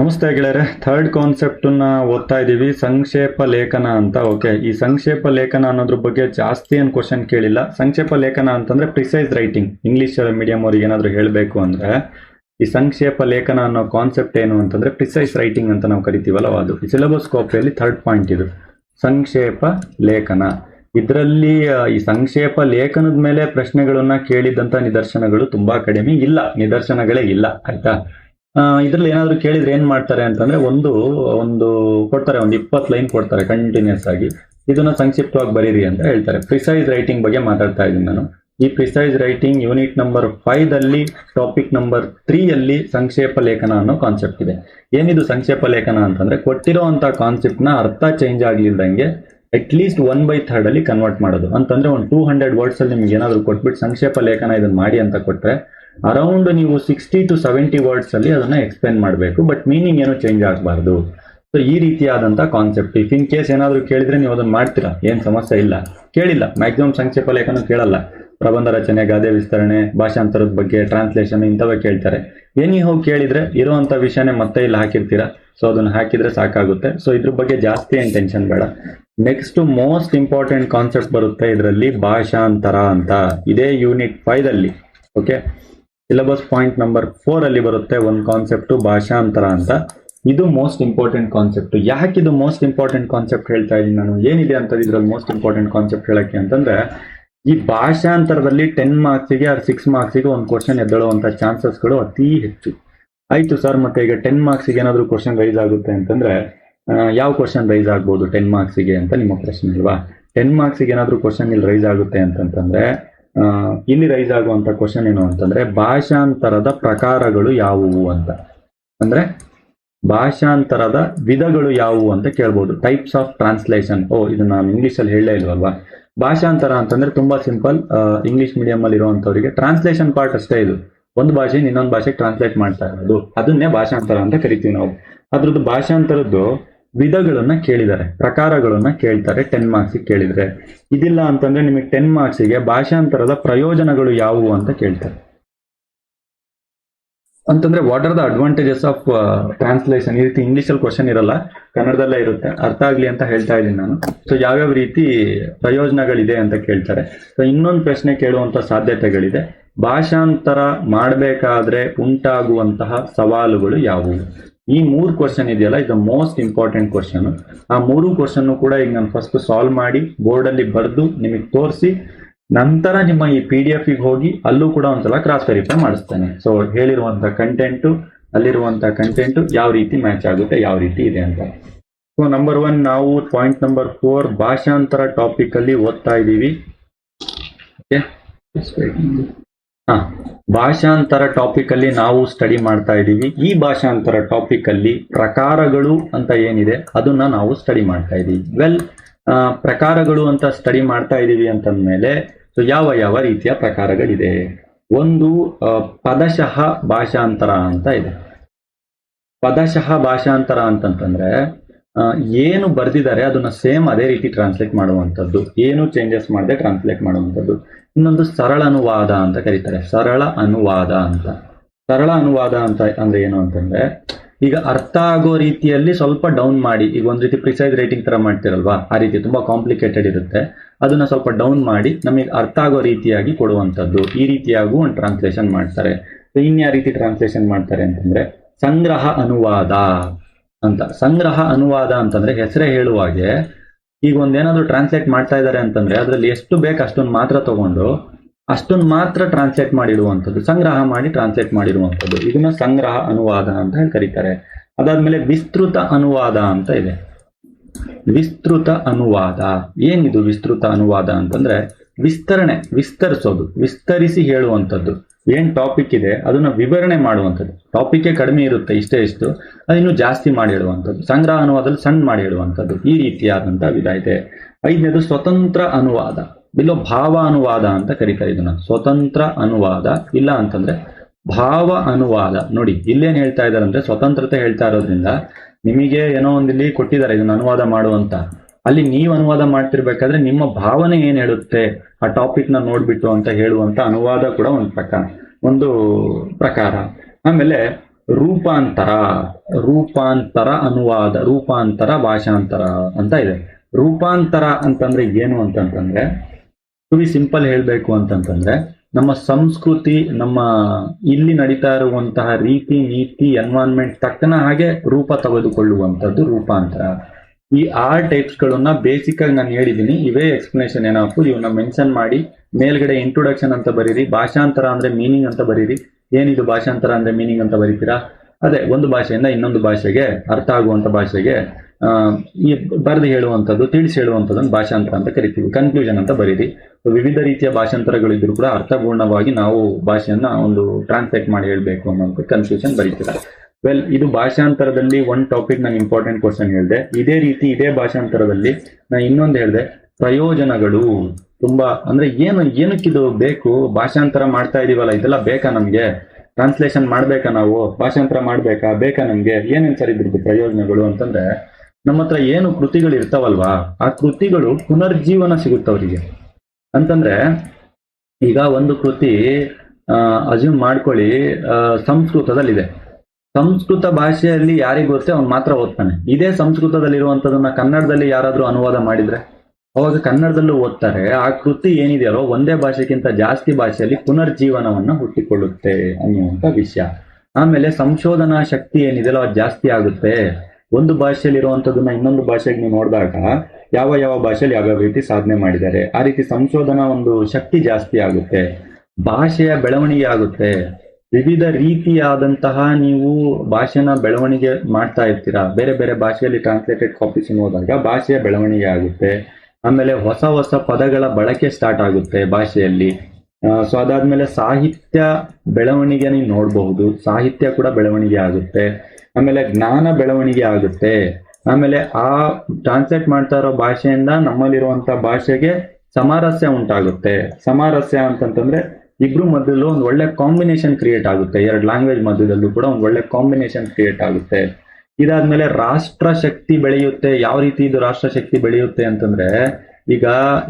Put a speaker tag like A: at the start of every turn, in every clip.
A: ನಮಸ್ತೆ ಗೆಳೆಯರೆ, ಥರ್ಡ್ ಕಾನ್ಸೆಪ್ಟನ್ನ ಓದ್ತಾ ಇದ್ದೀವಿ, ಸಂಕ್ಷೇಪ ಲೇಖನ ಅಂತ. ಓಕೆ ಈ ಸಂಕ್ಷೇಪ ಲೇಖನ ಅನ್ನೋದ್ರ ಬಗ್ಗೆ ಜಾಸ್ತಿ ಏನು ಕ್ವಶನ್ ಕೇಳಿಲ್ಲ. ಸಂಕ್ಷೇಪ ಲೇಖನ ಅಂತಂದ್ರೆ ಪ್ರಿಸೈಸ್ ರೈಟಿಂಗ್ ಇಂಗ್ಲಿಷ್ ಮೀಡಿಯಂ ಅವ್ರಿಗೆ ಏನಾದರೂ ಹೇಳಬೇಕು ಅಂದ್ರೆ, ಈ ಸಂಕ್ಷೇಪ ಲೇಖನ ಅನ್ನೋ ಕಾನ್ಸೆಪ್ಟ್ ಏನು ಅಂತಂದ್ರೆ ಪ್ರಿಸೈಸ್ ರೈಟಿಂಗ್ ಅಂತ ನಾವು ಕರಿತೀವಲ್ಲ, ಅದು. ಸಿಲೆಬಸ್ ಕಾಪಿಯಲ್ಲಿ ಥರ್ಡ್ ಪಾಯಿಂಟ್ ಇದು. ಸಂಕ್ಷೇಪ ಲೇಖನ. ಇದರಲ್ಲಿ ಈ ಸಂಕ್ಷೇಪ ಲೇಖನದ ಮೇಲೆ ಪ್ರಶ್ನೆಗಳನ್ನ ಕೇಳಿದಂತ ನಿದರ್ಶನಗಳು ತುಂಬಾ ಕಡಿಮೆ ಇಲ್ಲ. ನಿದರ್ಶನಗಳೇ ಇಲ್ಲ, ಆಯ್ತಾ? ಇದ್ರಲ್ಲಿ ಏನಾದ್ರು ಕೇಳಿದ್ರೆ ಏನ್ ಮಾಡ್ತಾರೆ ಅಂತಂದ್ರೆ ಒಂದು ಒಂದು ಕೊಡ್ತಾರೆ, ಒಂದು ಇಪ್ಪತ್ತು ಲೈನ್ ಕೊಡ್ತಾರೆ ಕಂಟಿನ್ಯೂಸ್ ಆಗಿ. ಇದನ್ನ ಸಂಕ್ಷಿಪ್ತವಾಗಿ ಬರೀರಿ ಅಂತ ಹೇಳ್ತಾರೆ. ಪ್ರಿಸೈಸ್ ರೈಟಿಂಗ್ ಬಗ್ಗೆ ಮಾತಾಡ್ತಾ ಇದ್ದೀನಿ ನಾನು. ಈ precis writing unit number five ಅಲ್ಲಿ ಟಾಪಿಕ್ ನಂಬರ್ ತ್ರೀ ಅಲ್ಲಿ ಸಂಕ್ಷೇಪ ಲೇಖನ ಅನ್ನೋ ಕಾನ್ಸೆಪ್ಟ್ ಇದೆ. ಏನಿದು ಸಂಕ್ಷೇಪ ಲೇಖನ ಅಂತಂದ್ರೆ ಕೊಟ್ಟಿರೋ ಅಂತ ಕಾನ್ಸೆಪ್ಟ್ನ ಅರ್ಥ change ಆಗ್ಲಿಲ್ದಂಗೆ at least one by third ಅಲ್ಲಿ ಕನ್ವರ್ಟ್ ಮಾಡೋದು. ಅಂತಂದ್ರೆ ಒಂದು ಟೂ ಹಂಡ್ರೆಡ್ ವರ್ಡ್ಸ್ ಅಲ್ಲಿ ನಿಮ್ಗೆ ಏನಾದ್ರು ಕೊಟ್ಬಿಟ್ಟು ಸಂಕ್ಷೇಪ ಲೇಖನ ಇದನ್ನ ಮಾಡಿ ಅಂತ ಕೊಟ್ರೆ ಅರೌಂಡ್ ನೀವು ಸಿಕ್ಸ್ಟಿ ಟು ಸೆವೆಂಟಿ ವರ್ಡ್ಸ್ ಅಲ್ಲಿ ಅದನ್ನ ಎಕ್ಸ್ಪ್ಲೇನ್ ಮಾಡಬೇಕು ಬಟ್ ಮೀನಿಂಗ್ ಏನು ಚೇಂಜ್ ಆಗಬಾರ್ದು. ಸೊ ಈ ರೀತಿಯಾದಂತ ಕಾನ್ಸೆಪ್ಟ್ ಇಫ್ ಇನ್ ಕೇಸ್ ಏನಾದ್ರು ಕೇಳಿದ್ರೆ ನೀವು ಅದನ್ನ ಮಾಡ್ತೀರಾ? ಏನ್ ಸಮಸ್ಯೆ ಇಲ್ಲ. ಕೇಳಿಲ್ಲ. ಮ್ಯಾಕ್ಸಿಮಮ್ ಸಂಕ್ಷೇಪ ಲೇಖನ ಕೇಳಲ್ಲ. ಪ್ರಬಂಧ ರಚನೆ, ಗಾದೆ ವಿಸ್ತರಣೆ, ಭಾಷಾಂತರದ ಬಗ್ಗೆ ಟ್ರಾನ್ಸ್ಲೇಷನ್ ಇಂಥವೇ ಕೇಳ್ತಾರೆ. ಏನಿ ಹೋಗಿ ಕೇಳಿದ್ರೆ ಇರುವಂತ ವಿಷಯನೇ ಮತ್ತೆ ಇಲ್ಲಿ ಹಾಕಿರ್ತೀರಾ? ಸೊ ಅದನ್ನ ಹಾಕಿದ್ರೆ ಸಾಕಾಗುತ್ತೆ. ಸೊ ಇದ್ರ ಬಗ್ಗೆ ಜಾಸ್ತಿ ಏನ್ ಟೆನ್ಷನ್ ಬೇಡ. ನೆಕ್ಸ್ಟ್ ಮೋಸ್ಟ್ ಇಂಪಾರ್ಟೆಂಟ್ ಕಾನ್ಸೆಪ್ಟ್ ಬರುತ್ತೆ ಇದರಲ್ಲಿ ಭಾಷಾಂತರ ಅಂತ. ಇದೇ ಯೂನಿಟ್ ಫೈವ್ ಅಲ್ಲಿ. Okay syllabus point number four ಅಲ್ಲಿ ಬರುತ್ತೆ ಒಂದು ಕಾನ್ಸೆಪ್ಟ್ ಭಾಷಾಂತರ ಅಂತ. ಇದು ಮೋಸ್ಟ್ ಇಂಪಾರ್ಟೆಂಟ್ ಕಾನ್ಸೆಪ್ಟ್ ಯಾಕೆ ಇದು ಮೋಸ್ಟ್ ಇಂಪಾರ್ಟೆಂಟ್ ಕಾನ್ಸೆಪ್ಟ್ ಹೇಳ್ತಾ ಇದ್ದೀನಿ ನಾನು? ಏನಿದೆ ಅಂತ ಇದ್ರಲ್ಲಿ ಮೋಸ್ಟ್ ಇಂಪಾರ್ಟೆಂಟ್ ಕಾನ್ಸೆಪ್ಟ್ ಹೇಳಕ್ಕೆ ಅಂತಂದ್ರೆ, ಈ ಭಾಷಾಂತರದಲ್ಲಿ ಟೆನ್ ಮಾರ್ಕ್ಸಿಗೆ ಆರ್ ಸಿಕ್ಸ್ ಮಾರ್ಕ್ಸಿಗೆ ಒಂದು ಕ್ವಶನ್ ಎದ್ದೇಳುವಂತ ಚಾನ್ಸಸ್ಗಳು ಅತಿ ಹೆಚ್ಚು. ಆಯ್ತು ಸರ್ ಮತ್ತೆ ಈಗ ಟೆನ್ ಮಾರ್ಕ್ಸಿಗೆ ಏನಾದರೂ ಕ್ವಶನ್ ರೈಸ್ ಆಗುತ್ತೆ ಅಂತಂದ್ರೆ ಯಾವ ಕ್ವಶನ್ ರೈಸ್ ಆಗ್ಬೋದು ಟೆನ್ ಮಾರ್ಕ್ಸಿಗೆ ಅಂತ ನಿಮ್ಮ ಪ್ರಶ್ನೆ ಅಲ್ವಾ? ಟೆನ್ ಮಾರ್ಕ್ಸಿಗೆ ಏನಾದರೂ ಕ್ವಶನ್ ಇಲ್ಲಿ ರೈಸ್ ಆಗುತ್ತೆ ಅಂತಂತಂದ್ರೆ ಇಲ್ಲಿ ರೈಸ್ ಆಗುವಂತ ಕ್ವಶನ್ ಏನು ಅಂತಂದ್ರೆ ಭಾಷಾಂತರದ ಪ್ರಕಾರಗಳು ಯಾವುವು ಅಂತ. ಅಂದ್ರೆ ಭಾಷಾಂತರದ ವಿಧಗಳು ಯಾವುವು ಅಂತ ಕೇಳ್ಬೋದು. ಟೈಪ್ಸ್ ಆಫ್ ಟ್ರಾನ್ಸ್ಲೇಷನ್ ಓ, ಇದು ನಾನು ಅಲ್ಲಿ ಹೇಳಲೇ ಇಲ್ವಲ್ವಾ? ಭಾಷಾಂತರ ಅಂತಂದ್ರೆ ತುಂಬಾ ಸಿಂಪಲ್ ಇಂಗ್ಲಿಷ್ ಮೀಡಿಯಂ ಅಲ್ಲಿ ಇರುವಂತವರಿಗೆ ಟ್ರಾನ್ಸ್ಲೇಷನ್ ಪಾರ್ಟ್ ಅಷ್ಟೇ ಇದು. ಒಂದು ಭಾಷೆ ಇನ್ನೊಂದು ಭಾಷೆಗೆ ಟ್ರಾನ್ಸ್ಲೇಟ್ ಮಾಡ್ತಾ ಇರೋದು. ಅದನ್ನೇ ಭಾಷಾಂತರ ಅಂತ ಕರಿತೀವಿ ನಾವು. ಅದ್ರದ್ದು ಭಾಷಾಂತರದ್ದು ವಿಧಗಳನ್ನ ಕೇಳಿದ್ದಾರೆ, ಪ್ರಕಾರಗಳನ್ನ ಕೇಳ್ತಾರೆ ಟೆನ್ ಮಾರ್ಕ್ಸ್ ಕೇಳಿದ್ರೆ. ಇದಿಲ್ಲ ಅಂತಂದ್ರೆ ನಿಮಗೆ ಟೆನ್ ಮಾರ್ಕ್ಸಿಗೆ ಭಾಷಾಂತರದ ಪ್ರಯೋಜನಗಳು ಯಾವುವು ಅಂತ ಕೇಳ್ತಾರೆ. ಅಂತಂದ್ರೆ what are the advantages of translation ಈ ರೀತಿ ಇಂಗ್ಲಿಷ್ ಅಲ್ಲಿ ಕ್ವಶನ್ ಇರಲ್ಲ, ಕನ್ನಡದಲ್ಲೇ ಇರುತ್ತೆ. ಅರ್ಥ ಆಗ್ಲಿ ಅಂತ ಹೇಳ್ತಾ ಇದ್ದೀನಿ ನಾನು. ಸೊ ಯಾವ್ಯಾವ ರೀತಿ ಪ್ರಯೋಜನಗಳಿದೆ ಅಂತ ಕೇಳ್ತಾರೆ. ಸೊ ಇನ್ನೊಂದು ಪ್ರಶ್ನೆ ಕೇಳುವಂತ ಸಾಧ್ಯತೆಗಳಿದೆ. ಭಾಷಾಂತರ ಮಾಡಬೇಕಾದ್ರೆ ಉಂಟಾಗುವಂತಹ ಸವಾಲುಗಳು ಯಾವುವು? ಈ ಮೂರು ಕ್ವಶನ್ ಇದೆಯಲ್ಲ? ಇದು ಮೋಸ್ಟ್ ಇಂಪಾರ್ಟೆಂಟ್ ಕ್ವಶನ್ ಆ ಮೂರು ಕ್ವಶನ್ ಕೂಡ ಈಗ ನಾನು ಫಸ್ಟ್ ಸಾಲ್ವ್ ಮಾಡಿ ಬೋರ್ಡ್ ಅಲ್ಲಿ ಬರೆದು ನಿಮಗೆ ತೋರಿಸಿ, ನಂತರ ನಿಮ್ಮ ಈ ಪಿ ಡಿ ಎಫ್ ಹೋಗಿ ಅಲ್ಲೂ ಕೂಡ ಒಂದ್ಸಲ ಕ್ರಾಸ್ ವೆರಿಫೈ ಮಾಡಿಸ್ತೇನೆ. ಸೊ ಹೇಳಿರುವಂತ ಕಂಟೆಂಟು ಅಲ್ಲಿರುವಂತ ಕಂಟೆಂಟು ಯಾವ ರೀತಿ ಮ್ಯಾಚ್ ಆಗುತ್ತೆ, ಯಾವ ರೀತಿ ಇದೆ ಅಂತ. ಸೊ ನಂಬರ್ ಒನ್ ನಾವು ಪಾಯಿಂಟ್ ನಂಬರ್ ಫೋರ್ ಭಾಷಾಂತರ ಟಾಪಿಕ್ ಅಲ್ಲಿ ಓದ್ತಾ ಇದ್ದೀವಿ. ಓಕೆ ಭಾಷಾಂತರ ಟಾಪಿಕ್ ಅಲ್ಲಿ ನಾವು ಸ್ಟಡಿ ಮಾಡ್ತಾ ಇದ್ದೀವಿ. ಈ ಭಾಷಾಂತರ ಟಾಪಿಕ್ ಅಲ್ಲಿ ಪ್ರಕಾರಗಳು ಅಂತ ಏನಿದೆ, ಅದನ್ನ ನಾವು ಸ್ಟಡಿ ಮಾಡ್ತಾ ಇದ್ದೀವಿ. ವೆಲ್ ಪ್ರಕಾರಗಳು ಅಂತ ಸ್ಟಡಿ ಮಾಡ್ತಾ ಇದ್ದೀವಿ ಅಂತಂದ್ಮೇಲೆ ಸೊ ಯಾವ ಯಾವ ರೀತಿಯ ಪ್ರಕಾರಗಳಿದೆ? ಒಂದು ಪದಶಃ ಭಾಷಾಂತರ ಅಂತ ಇದೆ. ಪದಶಃ ಭಾಷಾಂತರ ಅಂತಂತಂದ್ರೆ ಏನು ಬರೆದಿದ್ದಾರೆ ಅದನ್ನ ಸೇಮ್ ಅದೇ ರೀತಿ ಟ್ರಾನ್ಸ್ಲೇಟ್ ಮಾಡುವಂಥದ್ದು. ಏನು ಚೇಂಜಸ್ ಮಾಡದೆ ಟ್ರಾನ್ಸ್ಲೇಟ್ ಮಾಡುವಂಥದ್ದು. ಇನ್ನೊಂದು ಸರಳ ಅನುವಾದ ಅಂತ ಕರೀತಾರೆ. ಸರಳ ಅನುವಾದ ಅಂತ. ಸರಳ ಅನುವಾದ ಅಂತ ಅಂದ್ರೆ ಏನು ಅಂತಂದ್ರೆ, ಈಗ ಅರ್ಥ ಆಗೋ ರೀತಿಯಲ್ಲಿ ಸ್ವಲ್ಪ ಡೌನ್ ಮಾಡಿ, ಈಗ ಒಂದ್ ರೀತಿ ಪ್ರಿಸೈಸ್ ರೈಟಿಂಗ್ ತರ ಮಾಡ್ತಿರಲ್ವಾ? ಆ ರೀತಿ ತುಂಬಾ ಕಾಂಪ್ಲಿಕೇಟೆಡ್ ಇರುತ್ತೆ. ಅದನ್ನ ಸ್ವಲ್ಪ ಡೌನ್ ಮಾಡಿ, ನಮಗೆ ಅರ್ಥ ಆಗೋ ರೀತಿಯಾಗಿ ಕೊಡುವಂಥದ್ದು. ಈ ರೀತಿಯಾಗೂ ಒಂದು ಟ್ರಾನ್ಸ್ಲೇಷನ್ ಮಾಡ್ತಾರೆ. ಇನ್ಯಾ ರೀತಿ ಟ್ರಾನ್ಸ್ಲೇಷನ್ ಮಾಡ್ತಾರೆ ಅಂತಂದ್ರೆ, ಸಂಗ್ರಹ ಅನುವಾದ. ಅಂತ. ಸಂಗ್ರಹ ಅನುವಾದ ಅಂತಂದ್ರೆ ಹೆಸರೇ ಹೇಳುವಾಗೆ ಈಗ ಒಂದೇನಾದ್ರು ಟ್ರಾನ್ಸ್ಲೇಟ್ ಮಾಡ್ತಾ ಇದ್ದಾರೆ ಅಂತಂದ್ರೆ ಅದರಲ್ಲಿ ಎಷ್ಟು ಬೇಕು ಅಷ್ಟೊಂದು ಮಾತ್ರ ತಗೊಂಡು ಅಷ್ಟೊಂದು ಮಾತ್ರ ಟ್ರಾನ್ಸ್ಲೇಟ್ ಮಾಡಿರುವಂಥದ್ದು ಸಂಗ್ರಹ ಮಾಡಿ ಟ್ರಾನ್ಸ್ಲೇಟ್ ಮಾಡಿರುವಂಥದ್ದು ಇದನ್ನ ಸಂಗ್ರಹ ಅನುವಾದ ಅಂತ ಹೇಳಿ ಕರೀತಾರೆ. ಅದಾದ್ಮೇಲೆ ವಿಸ್ತೃತ ಅನುವಾದ ಅಂತ ಇದೆ. ವಿಸ್ತೃತ ಅನುವಾದ. ಏನಿದು ವಿಸ್ತೃತ ಅನುವಾದ ಅಂತಂದ್ರೆ ವಿಸ್ತರಣೆ, ವಿಸ್ತರಿಸೋದು, ವಿಸ್ತರಿಸಿ ಹೇಳುವಂಥದ್ದು. ಏನ್ ಟಾಪಿಕ್ ಇದೆ, ಅದನ್ನ ವಿವರಣೆ ಮಾಡುವಂಥದ್ದು. ಟಾಪಿಕ್ ಕಡಿಮೆ ಇರುತ್ತೆ, ಇಷ್ಟೇ ಇಷ್ಟು. ಅದಿನ್ನು ಜಾಸ್ತಿ ಮಾಡಿ ಹೇಳುವಂಥದ್ದು ಸಂಗ್ರಹ ಅನುವಾದದಲ್ಲಿ ಸಣ್ಣ ಮಾಡಿ ಹೇಳುವಂಥದ್ದು ಈ ರೀತಿಯಾದಂಥ ವಿಧ ಇದೆ. ಐದನೇದು ಸ್ವತಂತ್ರ ಅನುವಾದ. ಇಲ್ಲೋ ಭಾವ ಅನುವಾದ ಅಂತ ಕರಿತಾ ಇದನ್ನ. ಸ್ವತಂತ್ರ ಅನುವಾದ, ಇಲ್ಲ ಅಂತಂದ್ರೆ ಭಾವ ಅನುವಾದ. ನೋಡಿ, ಇಲ್ಲೇನ್ ಹೇಳ್ತಾ ಇದ್ದಾರೆ ಅಂದ್ರೆ ಸ್ವತಂತ್ರತೆ ಹೇಳ್ತಾ ಇರೋದ್ರಿಂದ ನಿಮಗೆ ಏನೋ ಒಂದಿಲ್ಲಿ ಕೊಟ್ಟಿದ್ದಾರೆ ಇದನ್ನ ಅನುವಾದ ಮಾಡುವಂತ. ಅಲ್ಲಿ ನೀವು ಅನುವಾದ ಮಾಡ್ತಿರ್ಬೇಕಾದ್ರೆ ನಿಮ್ಮ ಭಾವನೆ ಏನ್ ಹೇಳುತ್ತೆ? ಆ ಟಾಪಿಕ್ನ ನೋಡ್ಬಿಟ್ಟು ಅಂತ ಹೇಳುವಂತ ಅನುವಾದ ಕೂಡ ಒಂದು ಪ್ರಕಾರ ಒಂದು ಪ್ರಕಾರ. ಆಮೇಲೆ ರೂಪಾಂತರ ರೂಪಾಂತರ ಅನುವಾದ, ರೂಪಾಂತರ ಭಾಷಾಂತರ ಅಂತ ಇದೆ. ರೂಪಾಂತರ ಅಂತಂದ್ರೆ ಏನು ಅಂತಂತಂದ್ರೆ ಟು ಸಿಂಪಲ್ ಹೇಳಬೇಕು ಅಂತಂತಂದ್ರೆ, ನಮ್ಮ ಸಂಸ್ಕೃತಿ, ನಮ್ಮ ಇಲ್ಲಿ ನಡೀತಾ ಇರುವಂತಹ ರೀತಿ, ನೀತಿ ಎನ್ವೈರನ್ಮೆಂಟ್ ತಕ್ಕನ ಹಾಗೆ ರೂಪ ತೆಗೆದುಕೊಳ್ಳುವಂಥದ್ದು ರೂಪಾಂತರ. ಈ ಆರ್ ಟೈಪ್ಸ್ಗಳನ್ನ ಬೇಸಿಕ್ ಆಗಿ ನಾನು ಹೇಳಿದ್ದೀನಿ ಇವೇ ಎಕ್ಸ್ಪ್ಲನೇಷನ್ ಏನಾಗು ಇವನ್ನ ಮೆನ್ಷನ್ ಮಾಡಿ, ಮೇಲ್ಗಡೆ ಇಂಟ್ರೊಡಕ್ಷನ್ ಅಂತ ಬರೀರಿ, ಭಾಷಾಂತರ ಅಂದ್ರೆ ಮೀನಿಂಗ್ ಅಂತ ಬರೀರಿ. ಏನಿದು ಭಾಷಾಂತರ ಅಂದ್ರೆ ಮೀನಿಂಗ್ ಅಂತ ಬರೀತೀರಾ? ಅದೇ, ಒಂದು ಭಾಷೆಯಿಂದ ಇನ್ನೊಂದು ಭಾಷೆಗೆ ಅರ್ಥ ಆಗುವಂತ ಭಾಷೆಗೆ ಈ ಬರೆದು ಹೇಳುವಂಥದ್ದು, ತಿಳಿಸಿ ಹೇಳುವಂಥದ್ದನ್ನು ಭಾಷಾಂತರ ಅಂತ ಕರಿತೀವಿ. ಕನ್ಕ್ಲೂಷನ್ ಅಂತ ಬರೀರಿ. ವಿವಿಧ ರೀತಿಯ ಭಾಷಾಂತರಗಳಿದ್ರು ಕೂಡ ಅರ್ಥಪೂರ್ಣವಾಗಿ ನಾವು ಭಾಷೆಯನ್ನ ಒಂದು ಟ್ರಾನ್ಸ್ಲೇಟ್ ಮಾಡಿ ಹೇಳಬೇಕು ಅನ್ನೋ ಕನ್ಕ್ಲೂಷನ್ ಬರೀತೀರ? ವೆಲ್ ಇದು ಭಾಷಾಂತರದಲ್ಲಿ ಒನ್ ಟಾಪಿಕ್ ನಾನು ಇಂಪಾರ್ಟೆಂಟ್ ಕ್ವಶನ್ ಹೇಳಿದೆ. ಇದೇ ರೀತಿ ಇದೇ ಭಾಷಾಂತರದಲ್ಲಿ ನಾನು ಇನ್ನೊಂದು ಹೇಳಿದೆ. ಪ್ರಯೋಜನಗಳು. ತುಂಬಾ ಅಂದ್ರೆ ಏನು ಏನಕ್ಕಿದು ಬೇಕು? ಭಾಷಾಂತರ ಮಾಡ್ತಾ ಇದೀವಲ್ಲ, ಇದೆಲ್ಲ ಬೇಕಾ ನಮ್ಗೆ? ಟ್ರಾನ್ಸ್ಲೇಷನ್ ಮಾಡ್ಬೇಕಾ ನಾವು? ಭಾಷಾಂತರ ಮಾಡ್ಬೇಕಾ? ಬೇಕಾ ನಮ್ಗೆ? ಏನೇನ್ ಸರಿ ಇದ್ರದ್ದು ಪ್ರಯೋಜನಗಳು ಅಂತಂದ್ರೆ, ನಮ್ಮ ಹತ್ರ ಏನು ಕೃತಿಗಳು ಇರ್ತಾವಲ್ವಾ, ಆ ಕೃತಿಗಳು ಪುನರ್ಜೀವನ ಸಿಗುತ್ತವೆ ಅವರಿಗೆ. ಅಂತಂದ್ರೆ, ಈಗ ಒಂದು ಕೃತಿ ಅಸ್ಯೂಮ್ ಮಾಡ್ಕೊಳ್ಳಿ ಸಂಸ್ಕೃತದಲ್ಲಿದೆ. ಸಂಸ್ಕೃತ ಭಾಷೆಯಲ್ಲಿ ಯಾರಿಗ್ ಗೊತ್ತೆ ಅವ್ನು ಮಾತ್ರ ಓದ್ತಾನೆ. ಇದೇ ಸಂಸ್ಕೃತದಲ್ಲಿರುವಂತದನ್ನ ಕನ್ನಡದಲ್ಲಿ ಯಾರಾದ್ರೂ ಅನುವಾದ ಮಾಡಿದ್ರೆ, ಅವಾಗ ಕನ್ನಡದಲ್ಲೂ ಓದ್ತಾರೆ. ಆ ಕೃತಿ ಏನಿದೆಯಲ್ಲೋ, ಒಂದೇ ಭಾಷೆಗಿಂತ ಜಾಸ್ತಿ ಭಾಷೆಯಲ್ಲಿ ಪುನರ್ಜೀವನವನ್ನ ಹುಟ್ಟಿಕೊಳ್ಳುತ್ತೆ ಅನ್ನುವಂತ ವಿಷಯ. ಆಮೇಲೆ ಸಂಶೋಧನಾ ಶಕ್ತಿ ಏನಿದೆಯಲ್ಲೋ, ಅದು ಜಾಸ್ತಿ ಆಗುತ್ತೆ. ಒಂದು ಭಾಷೆಯಲ್ಲಿ ಇರುವಂತದನ್ನ ಇನ್ನೊಂದು ಭಾಷೆಗೆ ನೀವು ನೋಡಿದಾಗ, ಯಾವ ಯಾವ ಭಾಷೆಯಲ್ಲಿ ಯಾವ್ಯಾವ ರೀತಿ ಸಾಧನೆ ಮಾಡಿದ್ದಾರೆ, ಆ ರೀತಿ ಸಂಶೋಧನಾ ಒಂದು ಶಕ್ತಿ ಜಾಸ್ತಿ ಆಗುತ್ತೆ. ಭಾಷೆಯ ಬೆಳವಣಿಗೆ ಆಗುತ್ತೆ. ವಿವಿಧ ರೀತಿಯಾದಂತಹ ನೀವು ಭಾಷೆನ ಬೆಳವಣಿಗೆ ಮಾಡ್ತಾ ಇರ್ತೀರಾ? ಬೇರೆ ಬೇರೆ ಭಾಷೆಯಲ್ಲಿ ಟ್ರಾನ್ಸ್ಲೇಟೆಡ್ ಕಾಪೀಸ್ ಹೋದಾಗ ಭಾಷೆಯ ಬೆಳವಣಿಗೆ ಆಗುತ್ತೆ. ಆಮೇಲೆ ಹೊಸ ಹೊಸ ಪದಗಳ ಬಳಕೆ ಸ್ಟಾರ್ಟ್ ಆಗುತ್ತೆ ಭಾಷೆಯಲ್ಲಿ. ಸೊ ಅದಾದ್ಮೇಲೆ ಸಾಹಿತ್ಯ ಬೆಳವಣಿಗೆ ನೀವು ನೋಡಬಹುದು. ಸಾಹಿತ್ಯ ಕೂಡ ಬೆಳವಣಿಗೆ ಆಗುತ್ತೆ. ಆಮೇಲೆ ಜ್ಞಾನ ಬೆಳವಣಿಗೆ ಆಗುತ್ತೆ. ಆಮೇಲೆ ಆ ಟ್ರಾನ್ಸ್ಲೇಟ್ ಮಾಡ್ತಾ ಇರೋ ಭಾಷೆಯಿಂದ ನಮ್ಮಲ್ಲಿರುವಂತ ಭಾಷೆಗೆ ಸಮರಸ್ಯ ಉಂಟಾಗುತ್ತೆ. ಸಮರಸ್ಯ ಅಂತಂತಂದ್ರೆ ಇಬ್ರು ಮಧ್ಯದಲ್ಲೂ ಒಂದು ಒಳ್ಳೆ ಕಾಂಬಿನೇಷನ್ ಕ್ರಿಯೇಟ್ ಆಗುತ್ತೆ. ಎರಡು ಲ್ಯಾಂಗ್ವೇಜ್ ಮಧ್ಯದಲ್ಲೂ ಕೂಡ ಒಂದು ಒಳ್ಳೆ ಕಾಂಬಿನೇಷನ್ ಕ್ರಿಯೇಟ್ ಆಗುತ್ತೆ. ಇದಾದ್ಮೇಲೆ ರಾಷ್ಟ್ರ ಶಕ್ತಿ ಬೆಳೆಯುತ್ತೆ. ಯಾವ ರೀತಿ ಇದು ರಾಷ್ಟ್ರ ಶಕ್ತಿ ಬೆಳೆಯುತ್ತೆ ಅಂತಂದ್ರೆ, ಈಗ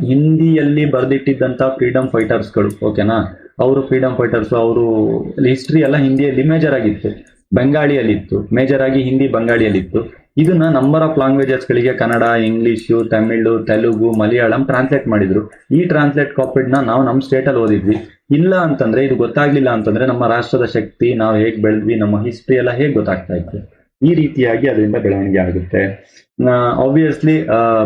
A: ಹಿಂದಿಯಲ್ಲಿ ಬರೆದಿಟ್ಟಿದ್ದಂತ ಫ್ರೀಡಮ್ ಫೈಟರ್ಸ್ಗಳು ಓಕೆನಾ ಅವರು ಫ್ರೀಡಮ್ ಫೈಟರ್ಸ್ ಅವರು ಹಿಸ್ಟ್ರಿ ಎಲ್ಲ ಹಿಂದಿಯಲ್ಲಿ ಮೇಜರ್ ಆಗಿತ್ತು. ಬಂಗಾಳಿಯಲ್ಲಿತ್ತು ಮೇಜರ್ ಆಗಿ ಹಿಂದಿ ಬಂಗಾಳಿಯಲ್ಲಿತ್ತು ಇದನ್ನ ನಂಬರ್ ಆಫ್ ಲ್ಯಾಂಗ್ವೇಜಸ್ ಗಳಿಗೆ ಕನ್ನಡ ಇಂಗ್ಲಿಷು ತಮಿಳು ತೆಲುಗು, ಮಲಯಾಳಂ ಟ್ರಾನ್ಸ್ಲೇಟ್ ಮಾಡಿದ್ರು. ಈ ಟ್ರಾನ್ಸ್ಲೇಟ್ ಕಾಪಿಡ್ನ ನಾವು ನಮ್ಮ ಸ್ಟೇಟ್ ಅಲ್ಲಿ ಓದಿದ್ವಿ. ಇಲ್ಲ ಅಂತಂದ್ರೆ ಇದು ಗೊತ್ತಾಗ್ಲಿಲ್ಲ ಅಂತಂದ್ರೆ ನಮ್ಮ ರಾಷ್ಟ್ರದ ಶಕ್ತಿ, ನಾವು ಹೇಗ್ ಬೆಳೆದ್ವಿ, ನಮ್ಮ ಹಿಸ್ಟ್ರಿ ಎಲ್ಲ ಹೇಗ್ ಗೊತ್ತಾಗ್ತಾ ಇತ್ತು. ಈ ರೀತಿಯಾಗಿ ಅದರಿಂದ ಬೆಳವಣಿಗೆ ಆಗುತ್ತೆ. ಆಬ್ವಿಯಸ್ಲಿ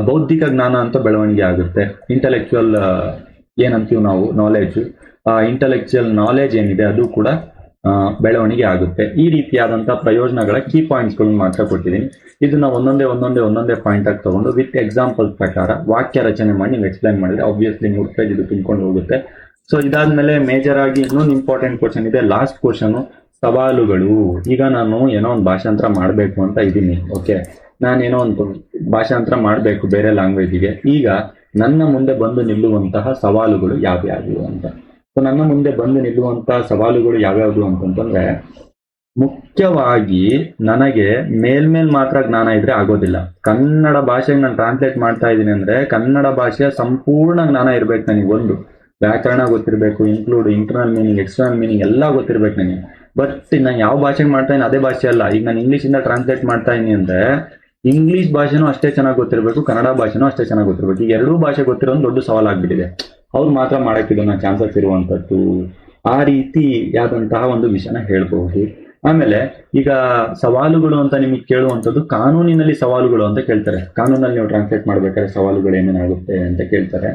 A: ಬೌದ್ಧಿಕ ಜ್ಞಾನ ಅಂತ ಬೆಳವಣಿಗೆ ಆಗುತ್ತೆ. ಇಂಟೆಲೆಕ್ಚುಯಲ್ ಏನಂತೀವಿ ನಾವು ನಾಲೆಜ್ ಇಂಟೆಲೆಕ್ಚುಯಲ್ ನಾಲೆಜ್ ಏನಿದೆ ಅದು ಕೂಡ ಬೆಳವಣಿಗೆ ಆಗುತ್ತೆ. ಈ ರೀತಿಯಾದಂತಹ ಪ್ರಯೋಜನಗಳ ಕೀ ಪಾಯಿಂಟ್ಸ್ಗಳನ್ನ ಮಾತ್ರ ಕೊಟ್ಟಿದ್ದೀನಿ. ಇದನ್ನ ಒಂದೊಂದೇ ಒಂದೊಂದೇ ಒಂದೊಂದೇ ಪಾಯಿಂಟ್ ಆಗಿ ತಗೊಂಡು ವಿತ್ ಎಕ್ಸಾಂಪಲ್ ಪ್ರಕಾರ ವಾಕ್ಯ ರಚನೆ ಮಾಡಿ ನೀವು ಎಕ್ಸ್ಪ್ಲೈನ್ ಮಾಡಿದ್ರೆ ಆಬ್ವಿಯಸ್ಲಿ ಮೂರು ಪೇಜ್ ಇದು ತುಂಬಿಕೊಂಡು ಹೋಗುತ್ತೆ. ಸೊ ಇದಾದ್ಮೇಲೆ ಮೇಜರ್ ಆಗಿ ಇನ್ನೊಂದು ಇಂಪಾರ್ಟೆಂಟ್ ಕ್ವಶನ್ ಇದೆ. ಲಾಸ್ಟ್ ಕ್ವಶನ್ ಸವಾಲುಗಳು. ಈಗ ನಾನು ಏನೋ ಒಂದು ಭಾಷಾಂತರ ಮಾಡಬೇಕು ಅಂತ ಇದ್ದೀನಿ ಓಕೆ ನಾನೇನೋ ಒಂದು ಭಾಷಾಂತರ ಮಾಡಬೇಕು ಬೇರೆ ಲ್ಯಾಂಗ್ವೇಜಿಗೆ ಈಗ ನನ್ನ ಮುಂದೆ ಬಂದು ನಿಲ್ಲುವಂತಹ ಸವಾಲುಗಳು ಯಾವ್ಯಾವು ಅಂತ. ಸೊ ನನ್ನ ಮುಂದೆ ಬಂದು ನಿಲ್ಲುವಂಥ ಸವಾಲುಗಳು ಯಾವ್ಯಾವುದು ಅಂತಂತಂದ್ರೆ, ಮುಖ್ಯವಾಗಿ ನನಗೆ ಮೇಲ್ಮೇಲ್ ಮಾತ್ರ ಜ್ಞಾನ ಇದ್ರೆ ಆಗೋದಿಲ್ಲ. ಕನ್ನಡ ಭಾಷೆಗೆ ನಾನು ಟ್ರಾನ್ಸ್ಲೇಟ್ ಮಾಡ್ತಾ ಇದ್ದೀನಿ ಅಂದ್ರೆ, ಕನ್ನಡ ಭಾಷೆಯ ಸಂಪೂರ್ಣ ಜ್ಞಾನ ಇರ್ಬೇಕು ನನಗೆ ಒಂದು. ವ್ಯಾಕರಣ ಗೊತ್ತಿರಬೇಕು include internal meaning external meaning ಎಲ್ಲ ಗೊತ್ತಿರ್ಬೇಕು ನನಗೆ. ಬಟ್ ನಾನು ಯಾವ ಭಾಷೆಗೆ ಮಾಡ್ತಾ ಇದ್ದೀನಿ, ಅದೇ ಭಾಷೆ ಅಲ್ಲ. ಈಗ ನಾನು ಇಂಗ್ಲೀಷಿಂದ ಟ್ರಾನ್ಸ್ಲೇಟ್ ಮಾಡ್ತಾ ಇದ್ದೀನಿ ಅಂದ್ರೆ, ಇಂಗ್ಲಿಷ್ ಭಾಷೆನೂ ಅಷ್ಟೇ ಚೆನ್ನಾಗಿ ಗೊತ್ತಿರಬೇಕು, ಕನ್ನಡ ಭಾಷೆನೂ ಅಷ್ಟೇ ಚೆನ್ನಾಗಿ ಗೊತ್ತಿರಬೇಕು. ಈಗ ಎರಡೂ ಭಾಷೆ ಗೊತ್ತಿರೋ ಒಂದು ದೊಡ್ಡ ಸವಾಲಾಗ್ಬಿಟ್ಟಿದೆ. ಅವ್ರು ಮಾತ್ರ ಮಾಡಕ್ಕೆ ಇದನ್ನ ಚಾನ್ಸಸ್ ಇರುವಂತದ್ದು. ಆ ರೀತಿ ಆದಂತಹ ಒಂದು ವಿಷಯನ ಹೇಳಬಹುದು. ಆಮೇಲೆ ಈಗ ಸವಾಲುಗಳು ಅಂತ ನಿಮಗೆ ಕೇಳುವಂಥದ್ದು ಕಾನೂನಿನಲ್ಲಿ ಸವಾಲುಗಳು ಅಂತ ಕೇಳ್ತಾರೆ. ಕಾನೂನಲ್ಲಿ ನೀವು ಟ್ರಾನ್ಸ್ಲೇಟ್ ಮಾಡ್ಬೇಕಾದ್ರೆ ಸವಾಲುಗಳು ಏನೇನಾಗುತ್ತೆ ಅಂತ ಕೇಳ್ತಾರೆ.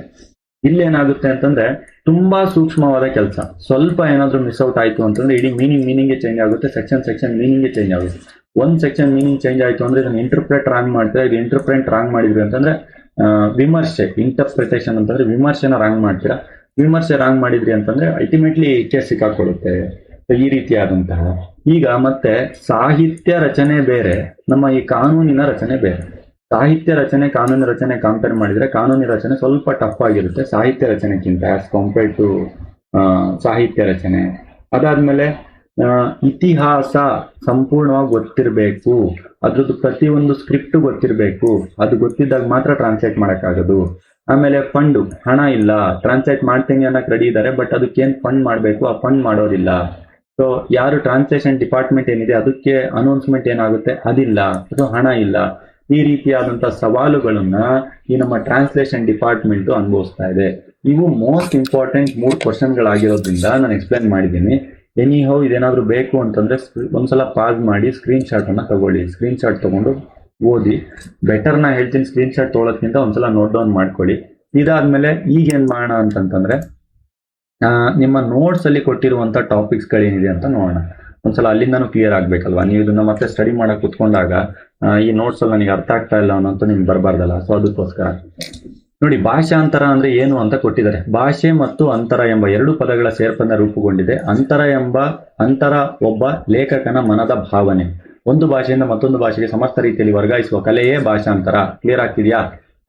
A: ಇಲ್ಲೇನಾಗುತ್ತೆ ಅಂತಂದ್ರೆ ತುಂಬಾ ಸೂಕ್ಷ್ಮವಾದ ಕೆಲಸ. ಸ್ವಲ್ಪ ಏನಾದ್ರೂ ಮಿಸ್ ಔಟ್ ಆಯ್ತು ಅಂತಂದ್ರೆ ಇಡೀ ಮೀನಿಂಗ್ ಮೀನಿಂಗ್ ಚೇಂಜ್ ಆಗುತ್ತೆ ಸೆಕ್ಷನ್ ಸೆಕ್ಷನ್ ಮೀನಿಂಗ್ ಚೇಂಜ್ ಆಗುತ್ತೆ. ಒಂದ್ ಸೆಕ್ಷನ್ ಮೀನಿಂಗ್ ಚೇಂಜ್ ಆಯ್ತು ಅಂದ್ರೆ ಇದನ್ನ ಇಂಟರ್ಪ್ರೆಟ್ ರಾಂಗ್ ಮಾಡ್ತಾರೆ, ಇದು ಇಂಟರ್ಪ್ರೆಟ್ ರಾಂಗ್ ಮಾಡಿದ್ರಿ ಅಂತಂದ್ರೆ ವಿಮರ್ಶೆ ಇಂಟರ್ಪ್ರಿಟೇಷನ್ ಅಂತಂದ್ರೆ ವಿಮರ್ಶೆನ ರಾಂಗ್ ಮಾಡ್ತೀರಾ? ವಿಮರ್ಶೆ ರಾಂಗ್ ಮಾಡಿದ್ರಿ ಅಂತಂದ್ರೆ ಅಲ್ಟಿಮೇಟ್ಲಿ ಕೇಸ್ ಸಿಕ್ಕಾಕೊಳ್ಳುತ್ತೆ ಈ ರೀತಿಯಾದಂತಹ. ಈಗ ಮತ್ತೆ ಸಾಹಿತ್ಯ ರಚನೆ ಬೇರೆ, ನಮ್ಮ ಈ ಕಾನೂನಿನ ರಚನೆ ಬೇರೆ. ಸಾಹಿತ್ಯ ರಚನೆ ಕಾನೂನು ರಚನೆ ಕಂಪೇರ್ ಮಾಡಿದ್ರೆ ಕಾನೂನು ರಚನೆ ಸ್ವಲ್ಪ ಟಫ್ ಆಗಿರುತ್ತೆ. ಸಾಹಿತ್ಯ ರಚನೆಗಿಂತ ಆಸ್ ಕಂಪೇರ್ಡ್ ಟು ಸಾಹಿತ್ಯ ರಚನೆ. ಅದಾದ್ಮೇಲೆ ಇತಿಹಾಸ ಸಂಪೂರ್ಣವಾಗಿ ಗೊತ್ತಿರಬೇಕು. ಅದ್ರದ್ದು ಪ್ರತಿಯೊಂದು ಸ್ಕ್ರಿಪ್ಟ್ ಗೊತ್ತಿರಬೇಕು. ಅದು ಗೊತ್ತಿದ್ದಾಗ ಮಾತ್ರ ಟ್ರಾನ್ಸ್ಲೇಟ್ ಮಾಡೋಕ್ಕಾಗೋದು. ಆಮೇಲೆ ಫಂಡು ಹಣ ಇಲ್ಲ. ಟ್ರಾನ್ಸ್ಲೇಟ್ ಮಾಡ್ತೀನಿ ಅನ್ನೋಕೆ ರೆಡಿ ಇದ್ದಾರೆ ಬಟ್ ಅದಕ್ಕೆ ಏನು ಫಂಡ್ ಮಾಡಬೇಕು? ಆ ಫಂಡ್ ಮಾಡೋದಿಲ್ಲ. ಸೊ ಯಾರು ಟ್ರಾನ್ಸ್ಲೇಷನ್ ಡಿಪಾರ್ಟ್ಮೆಂಟ್ ಏನಿದೆ, ಅದಕ್ಕೆ ಅನೌನ್ಸ್ಮೆಂಟ್ ಏನಾಗುತ್ತೆ? ಅದಿಲ್ಲ. ಅದು ಹಣ ಇಲ್ಲ. ಈ ರೀತಿಯಾದಂಥ ಸವಾಲುಗಳನ್ನ ಈ ನಮ್ಮ ಟ್ರಾನ್ಸ್ಲೇಷನ್ ಡಿಪಾರ್ಟ್ಮೆಂಟ್ ಅನುಭವಿಸ್ತಾ ಇದೆ. ಇವು ಮೋಸ್ಟ್ ಇಂಪಾರ್ಟೆಂಟ್ ಮೂರು ಕ್ವಶನ್ಗಳಾಗಿರೋದ್ರಿಂದ ನಾನು ಎಕ್ಸ್ಪ್ಲೈನ್ ಮಾಡಿದ್ದೀನಿ. ಎನಿ ಹೋ ಇದೇನಾದರೂ ಬೇಕು ಅಂತಂದ್ರೆ ಒಂದ್ಸಲ ಪಾಸ್ ಮಾಡಿ ಸ್ಕ್ರೀನ್ ಶಾಟ್ ಅನ್ನ ತಗೊಳ್ಳಿ. ಸ್ಕ್ರೀನ್ ಶಾಟ್ ತಗೊಂಡು ಓದಿ. ಬೆಟರ್ ನಾ ಹೇಳ್ತೀನಿ ಸ್ಕ್ರೀನ್ ಶಾಟ್ ತೊಗೊಳೋದ್ಕಿಂತ ಒಂದ್ಸಲ ನೋಟ್ ಡೌನ್ ಮಾಡ್ಕೊಳ್ಳಿ. ಇದಾದಮೇಲೆ ಈಗ ಏನ್ ಮಾಡೋಣ ಅಂತಂತಂದರೆ ನಿಮ್ಮ ನೋಟ್ಸ್ ಅಲ್ಲಿ ಟಾಪಿಕ್ಸ್ಗಳೇನಿದೆ ಟಾಪಿಕ್ಸ್ ಗಳೇನಿದೆ ಅಂತ ನೋಡೋಣ. ಒಂದ್ಸಲ ಅಲ್ಲಿಂದನೂ ಕ್ಲಿಯರ್ ಆಗ್ಬೇಕಲ್ವಾ? ನೀವು ಇದನ್ನು ಮತ್ತೆ ಸ್ಟಡಿ ಮಾಡಕ್ಕೆ ಕುತ್ಕೊಂಡಾಗ ಈ ನೋಟ್ಸ್ ಅಲ್ಲಿ ನನಗೆ ಅರ್ಥ ಆಗ್ತಾ ಇಲ್ಲ ಅನ್ನೋಂಥ ನಿಮ್ಗೆ ಬರಬಾರ್ದಲ್ಲ. ಸೊ ಅದಕ್ಕೋಸ್ಕರ. ನೋಡಿ, ಭಾಷಾಂತರ ಅಂದ್ರೆ ಏನು ಅಂತ ಕೊಟ್ಟಿದ್ದಾರೆ. ಭಾಷೆ ಮತ್ತು ಅಂತರ ಎಂಬ ಎರಡು ಪದಗಳ ಸೇರ್ಪನ್ನ ರೂಪುಗೊಂಡಿದೆ. ಅಂತರ ಎಂಬ ಅಂತರ ಒಬ್ಬ ಲೇಖಕನ ಮನದ ಭಾವನೆ. ಒಂದು ಭಾಷೆಯಿಂದ ಮತ್ತೊಂದು ಭಾಷೆಗೆ ಸಮರ್ಥ ರೀತಿಯಲ್ಲಿ ವರ್ಗಾಯಿಸುವ ಕಲೆಯೇ ಭಾಷಾಂತರ. ಕ್ಲಿಯರ್ ಆಗ್ತಿದೆಯಾ?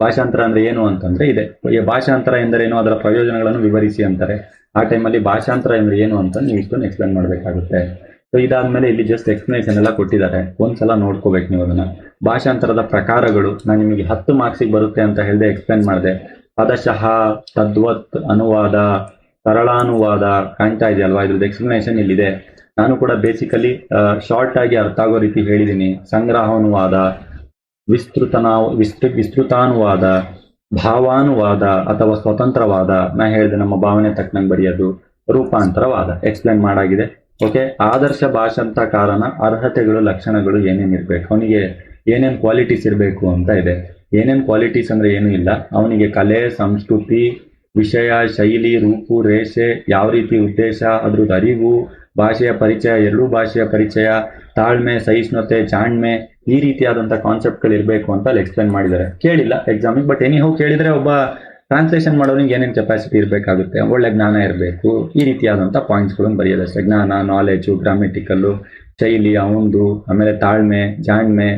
A: ಭಾಷಾಂತರ ಅಂದ್ರೆ ಏನು ಅಂತಂದ್ರೆ ಇದೆ. ಭಾಷಾಂತರ ಎಂದರೇನು? ಅದರ ಪ್ರಯೋಜನಗಳನ್ನು ವಿವರಿಸಿ ಅಂತಾರೆ. ಆ ಟೈಮಲ್ಲಿ ಭಾಷಾಂತರ ಅಂದ್ರೆ ಏನು ಅಂತ ನೀವು ಇಷ್ಟೊಂದು ಎಕ್ಸ್ಪ್ಲೇನ್ ಮಾಡಬೇಕಾಗುತ್ತೆ. ಸೊ ಇದಾದ್ಮೇಲೆ ಇಲ್ಲಿ ಜಸ್ಟ್ ಎಕ್ಸ್ಪ್ಲನೇಷನ್ ಎಲ್ಲ ಕೊಟ್ಟಿದ್ದಾರೆ. ಒಂದ್ಸಲ ನೋಡ್ಕೋಬೇಕು ನೀವು ಅದನ್ನ. ಭಾಷಾಂತರದ ಪ್ರಕಾರಗಳು, ನಾನು ನಿಮಗೆ ಹತ್ತು ಮಾರ್ಕ್ಸಿಗೆ ಬರುತ್ತೆ ಅಂತ ಹೇಳಿದೆ ಎಕ್ಸ್ಪ್ಲೇನ್ ಮಾಡಿದೆ. ಪದಶಃ, ತದ್ವತ್, ಅನುವಾದ, ಸರಳಾನುವಾದ ಕಾಣ್ತಾ ಇದೆಯಲ್ವಾ? ಇದ್ರದ್ದು ಎಕ್ಸ್ಪ್ಲನೇಷನ್ ಇಲ್ಲಿದೆ. ನಾನು ಕೂಡ ಬೇಸಿಕಲಿ ಶಾರ್ಟ್ ಆಗಿ ಅರ್ಥ ಆಗೋ ರೀತಿ ಹೇಳಿದ್ದೀನಿ ಸಂಗ್ರಹಾನುವಾದ, ವಿಸ್ತೃತನಾ, ವಿಸ್ತೃ, ವಿಸ್ತೃತಾನುವಾದ, ಭಾವಾನುವಾದ ಅಥವಾ ಸ್ವತಂತ್ರವಾದ. ನಾ ಹೇಳಿದೆ ನಮ್ಮ ಭಾವನೆ ತಕ್ಕನಂಗೆ ಬರೆಯೋದು ರೂಪಾಂತರವಾದ. ಎಕ್ಸ್ಪ್ಲೇನ್ ಮಾಡಾಗಿದೆ. ಓಕೆ ಆದರ್ಶ ಭಾಷಾಂತಕಾರನ ಅರ್ಹತೆಗಳು, ಲಕ್ಷಣಗಳು ಏನೇನು ಇರಬೇಕು? ಅವನಿಗೆ ಏನೇನ್ ಕ್ವಾಲಿಟೀಸ್ ಇರಬೇಕು ಅಂತ ಇದೆ. ಏನೇನ್ ಕ್ವಾಲಿಟೀಸ್ ಅಂದ್ರೆ ಏನು ಇಲ್ಲ. ಅವನಿಗೆ ಕಲೆ, ಸಂಸ್ಕೃತಿ, ವಿಷಯ, ಶೈಲಿ, ರೂಪು, ರೇಷೆ, ಯಾವ ರೀತಿ ಉದ್ದೇಶ, ಅದ್ರದ್ದು ಅರಿವು, ಭಾಷೆಯ ಪರಿಚಯ, ಎರಡೂ ಭಾಷೆಯ ಪರಿಚಯ, ತಾಳ್ಮೆ, ಸಹಿಷ್ಣುತೆ, ಜಾಣ್ಮೆ, ಈ ರೀತಿಯಾದಂಥ ಕಾನ್ಸೆಪ್ಟ್ಗಳು ಇರಬೇಕು ಅಂತ ಅಲ್ಲಿ ಎಕ್ಸ್ಪ್ಲೇನ್ ಮಾಡಿದ್ದಾರೆ. ಕೇಳಿಲ್ಲ ಎಕ್ಸಾಮಿಗೆ ಬಟ್ ಎನಿ ಹೋಗಿ ಕೇಳಿದ್ರೆ ಒಬ್ಬ ಟ್ರಾನ್ಸ್ಲೇಷನ್ ಮಾಡೋರಿಗೆ ಏನೇನು ಕೆಪಾಸಿಟಿ ಇರಬೇಕಾಗುತ್ತೆ? ಒಳ್ಳೆ ಜ್ಞಾನ ಇರಬೇಕು. ಈ ರೀತಿಯಾದಂಥ ಪಾಯಿಂಟ್ಸ್ಗಳನ್ನು ಬರೆಯೋದಷ್ಟೇ. ಜ್ಞಾನ ನಾಲೆಜು ಗ್ರಾಮೆಟಿಕಲ್ಲು ಶೈಲಿ, ಅವಂದು, ಆಮೇಲೆ ತಾಳ್ಮೆ, ಜಾಣ್ಮೆ